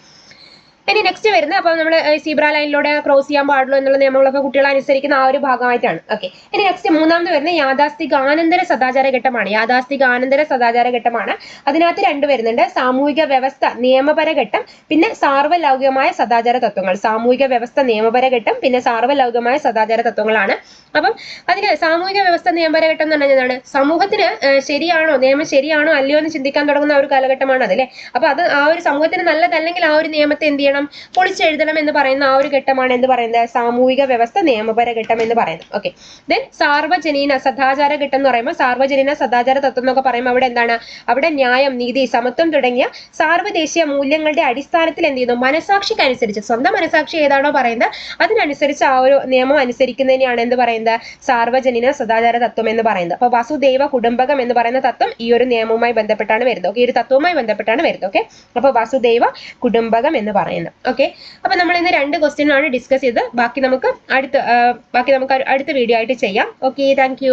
ഇനി നെക്സ്റ്റ് വരുന്നത് അപ്പൊ നമ്മൾ സീബ്ര ലൈനിലൂടെ ക്രോസ് ചെയ്യാൻ പാടുള്ളൂ എന്നുള്ള നിയമങ്ങളൊക്കെ കുട്ടികൾ അനുസരിക്കുന്ന ആ ഒരു ഭാഗമായിട്ടാണ്. ഓക്കെ ഇനി നെക്സ്റ്റ് മൂന്നാമത് വരുന്നത് യാഥാസ്ഥികാനന്തര സദാചാര ഘട്ടമാണ്. യാഥാസ്ഥികാനന്തര സദാചാര ഘട്ടമാണ്. അതിനകത്ത് രണ്ട് വരുന്നുണ്ട്. സാമൂഹിക വ്യവസ്ഥ നിയമപര ഘട്ടം പിന്നെ സാർവലൗകികമായ സദാചാര തത്വങ്ങൾ. സാമൂഹിക വ്യവസ്ഥ നിയമപര ഘട്ടം പിന്നെ സാർവലൗകികമായ സദാചാര തത്വങ്ങളാണ്. അപ്പം അതിന് സാമൂഹിക വ്യവസ്ഥ നിയമപര ഘട്ടം എന്ന് പറഞ്ഞാൽ എന്താണ്? സമൂഹത്തിന് ശരിയാണോ നിയമം ശരിയാണോ അല്ലയോ എന്ന് ചിന്തിക്കാൻ തുടങ്ങുന്ന ഒരു കാലഘട്ടമാണ് അതല്ലേ? അപ്പൊ അത് ആ ഒരു സമൂഹത്തിന് നല്ലതല്ലെങ്കിൽ ആ ഒരു നിയമത്തെ എന്ത് ചെയ്യണം? പൊളിച്ചെഴുതണം എന്ന് പറയുന്ന ആ ഒരു ഘട്ടമാണ് എന്ത് പറയുന്നത്? സാമൂഹിക വ്യവസ്ഥ നിയമപര ഘട്ടം എന്ന് പറയുന്നത്. ഓക്കെ ദെൻ സാർവജനീന സദാചാര ഘട്ടം എന്ന് പറയുമ്പോൾ സാർവജനീന സദാചാര തത്വം എന്നൊക്കെ പറയുമ്പോൾ അവിടെ എന്താണ്? അവിടെ ന്യായം നീതി സമത്വം തുടങ്ങിയ സാർവദേശീയ മൂല്യങ്ങളുടെ അടിസ്ഥാനത്തിൽ എന്ത് ചെയ്യുന്നു? മനസാക്ഷിക്ക് അനുസരിച്ച് സ്വന്തം മനസാക്ഷി ഏതാണോ പറയുന്നത് അതിനനുസരിച്ച് ആ ഒരു നിയമം അനുസരിക്കുന്നതിനെയാണ് എന്ത് പറയുന്നത്? സാർവജനീന സദാചാര തത്വം എന്ന് പറയുന്നത്. അപ്പൊ വസുദേവ കുടുംബകം എന്ന് പറയുന്ന തത്വം ഈ ഒരു നിയമവുമായി ബന്ധപ്പെട്ടാണ് വരുന്നത്. ഓക്കെ ഈ ഒരു തത്വവുമായി ബന്ധപ്പെട്ടാണ് വരുന്നത്. ഓക്കെ അപ്പൊ വസുദേവ കുടുംബകം എന്ന് പറയുന്നത്. ഓക്കെ അപ്പൊ നമ്മൾ ഇന്ന് രണ്ട് ക്വസ്റ്റ്യനാണ് ഡിസ്കസ് ചെയ്തത് ബാക്കി നമുക്ക് അടുത്ത ബാക്കി നമുക്ക് അടുത്ത വീഡിയോ ആയിട്ട് ചെയ്യാം. Okay thank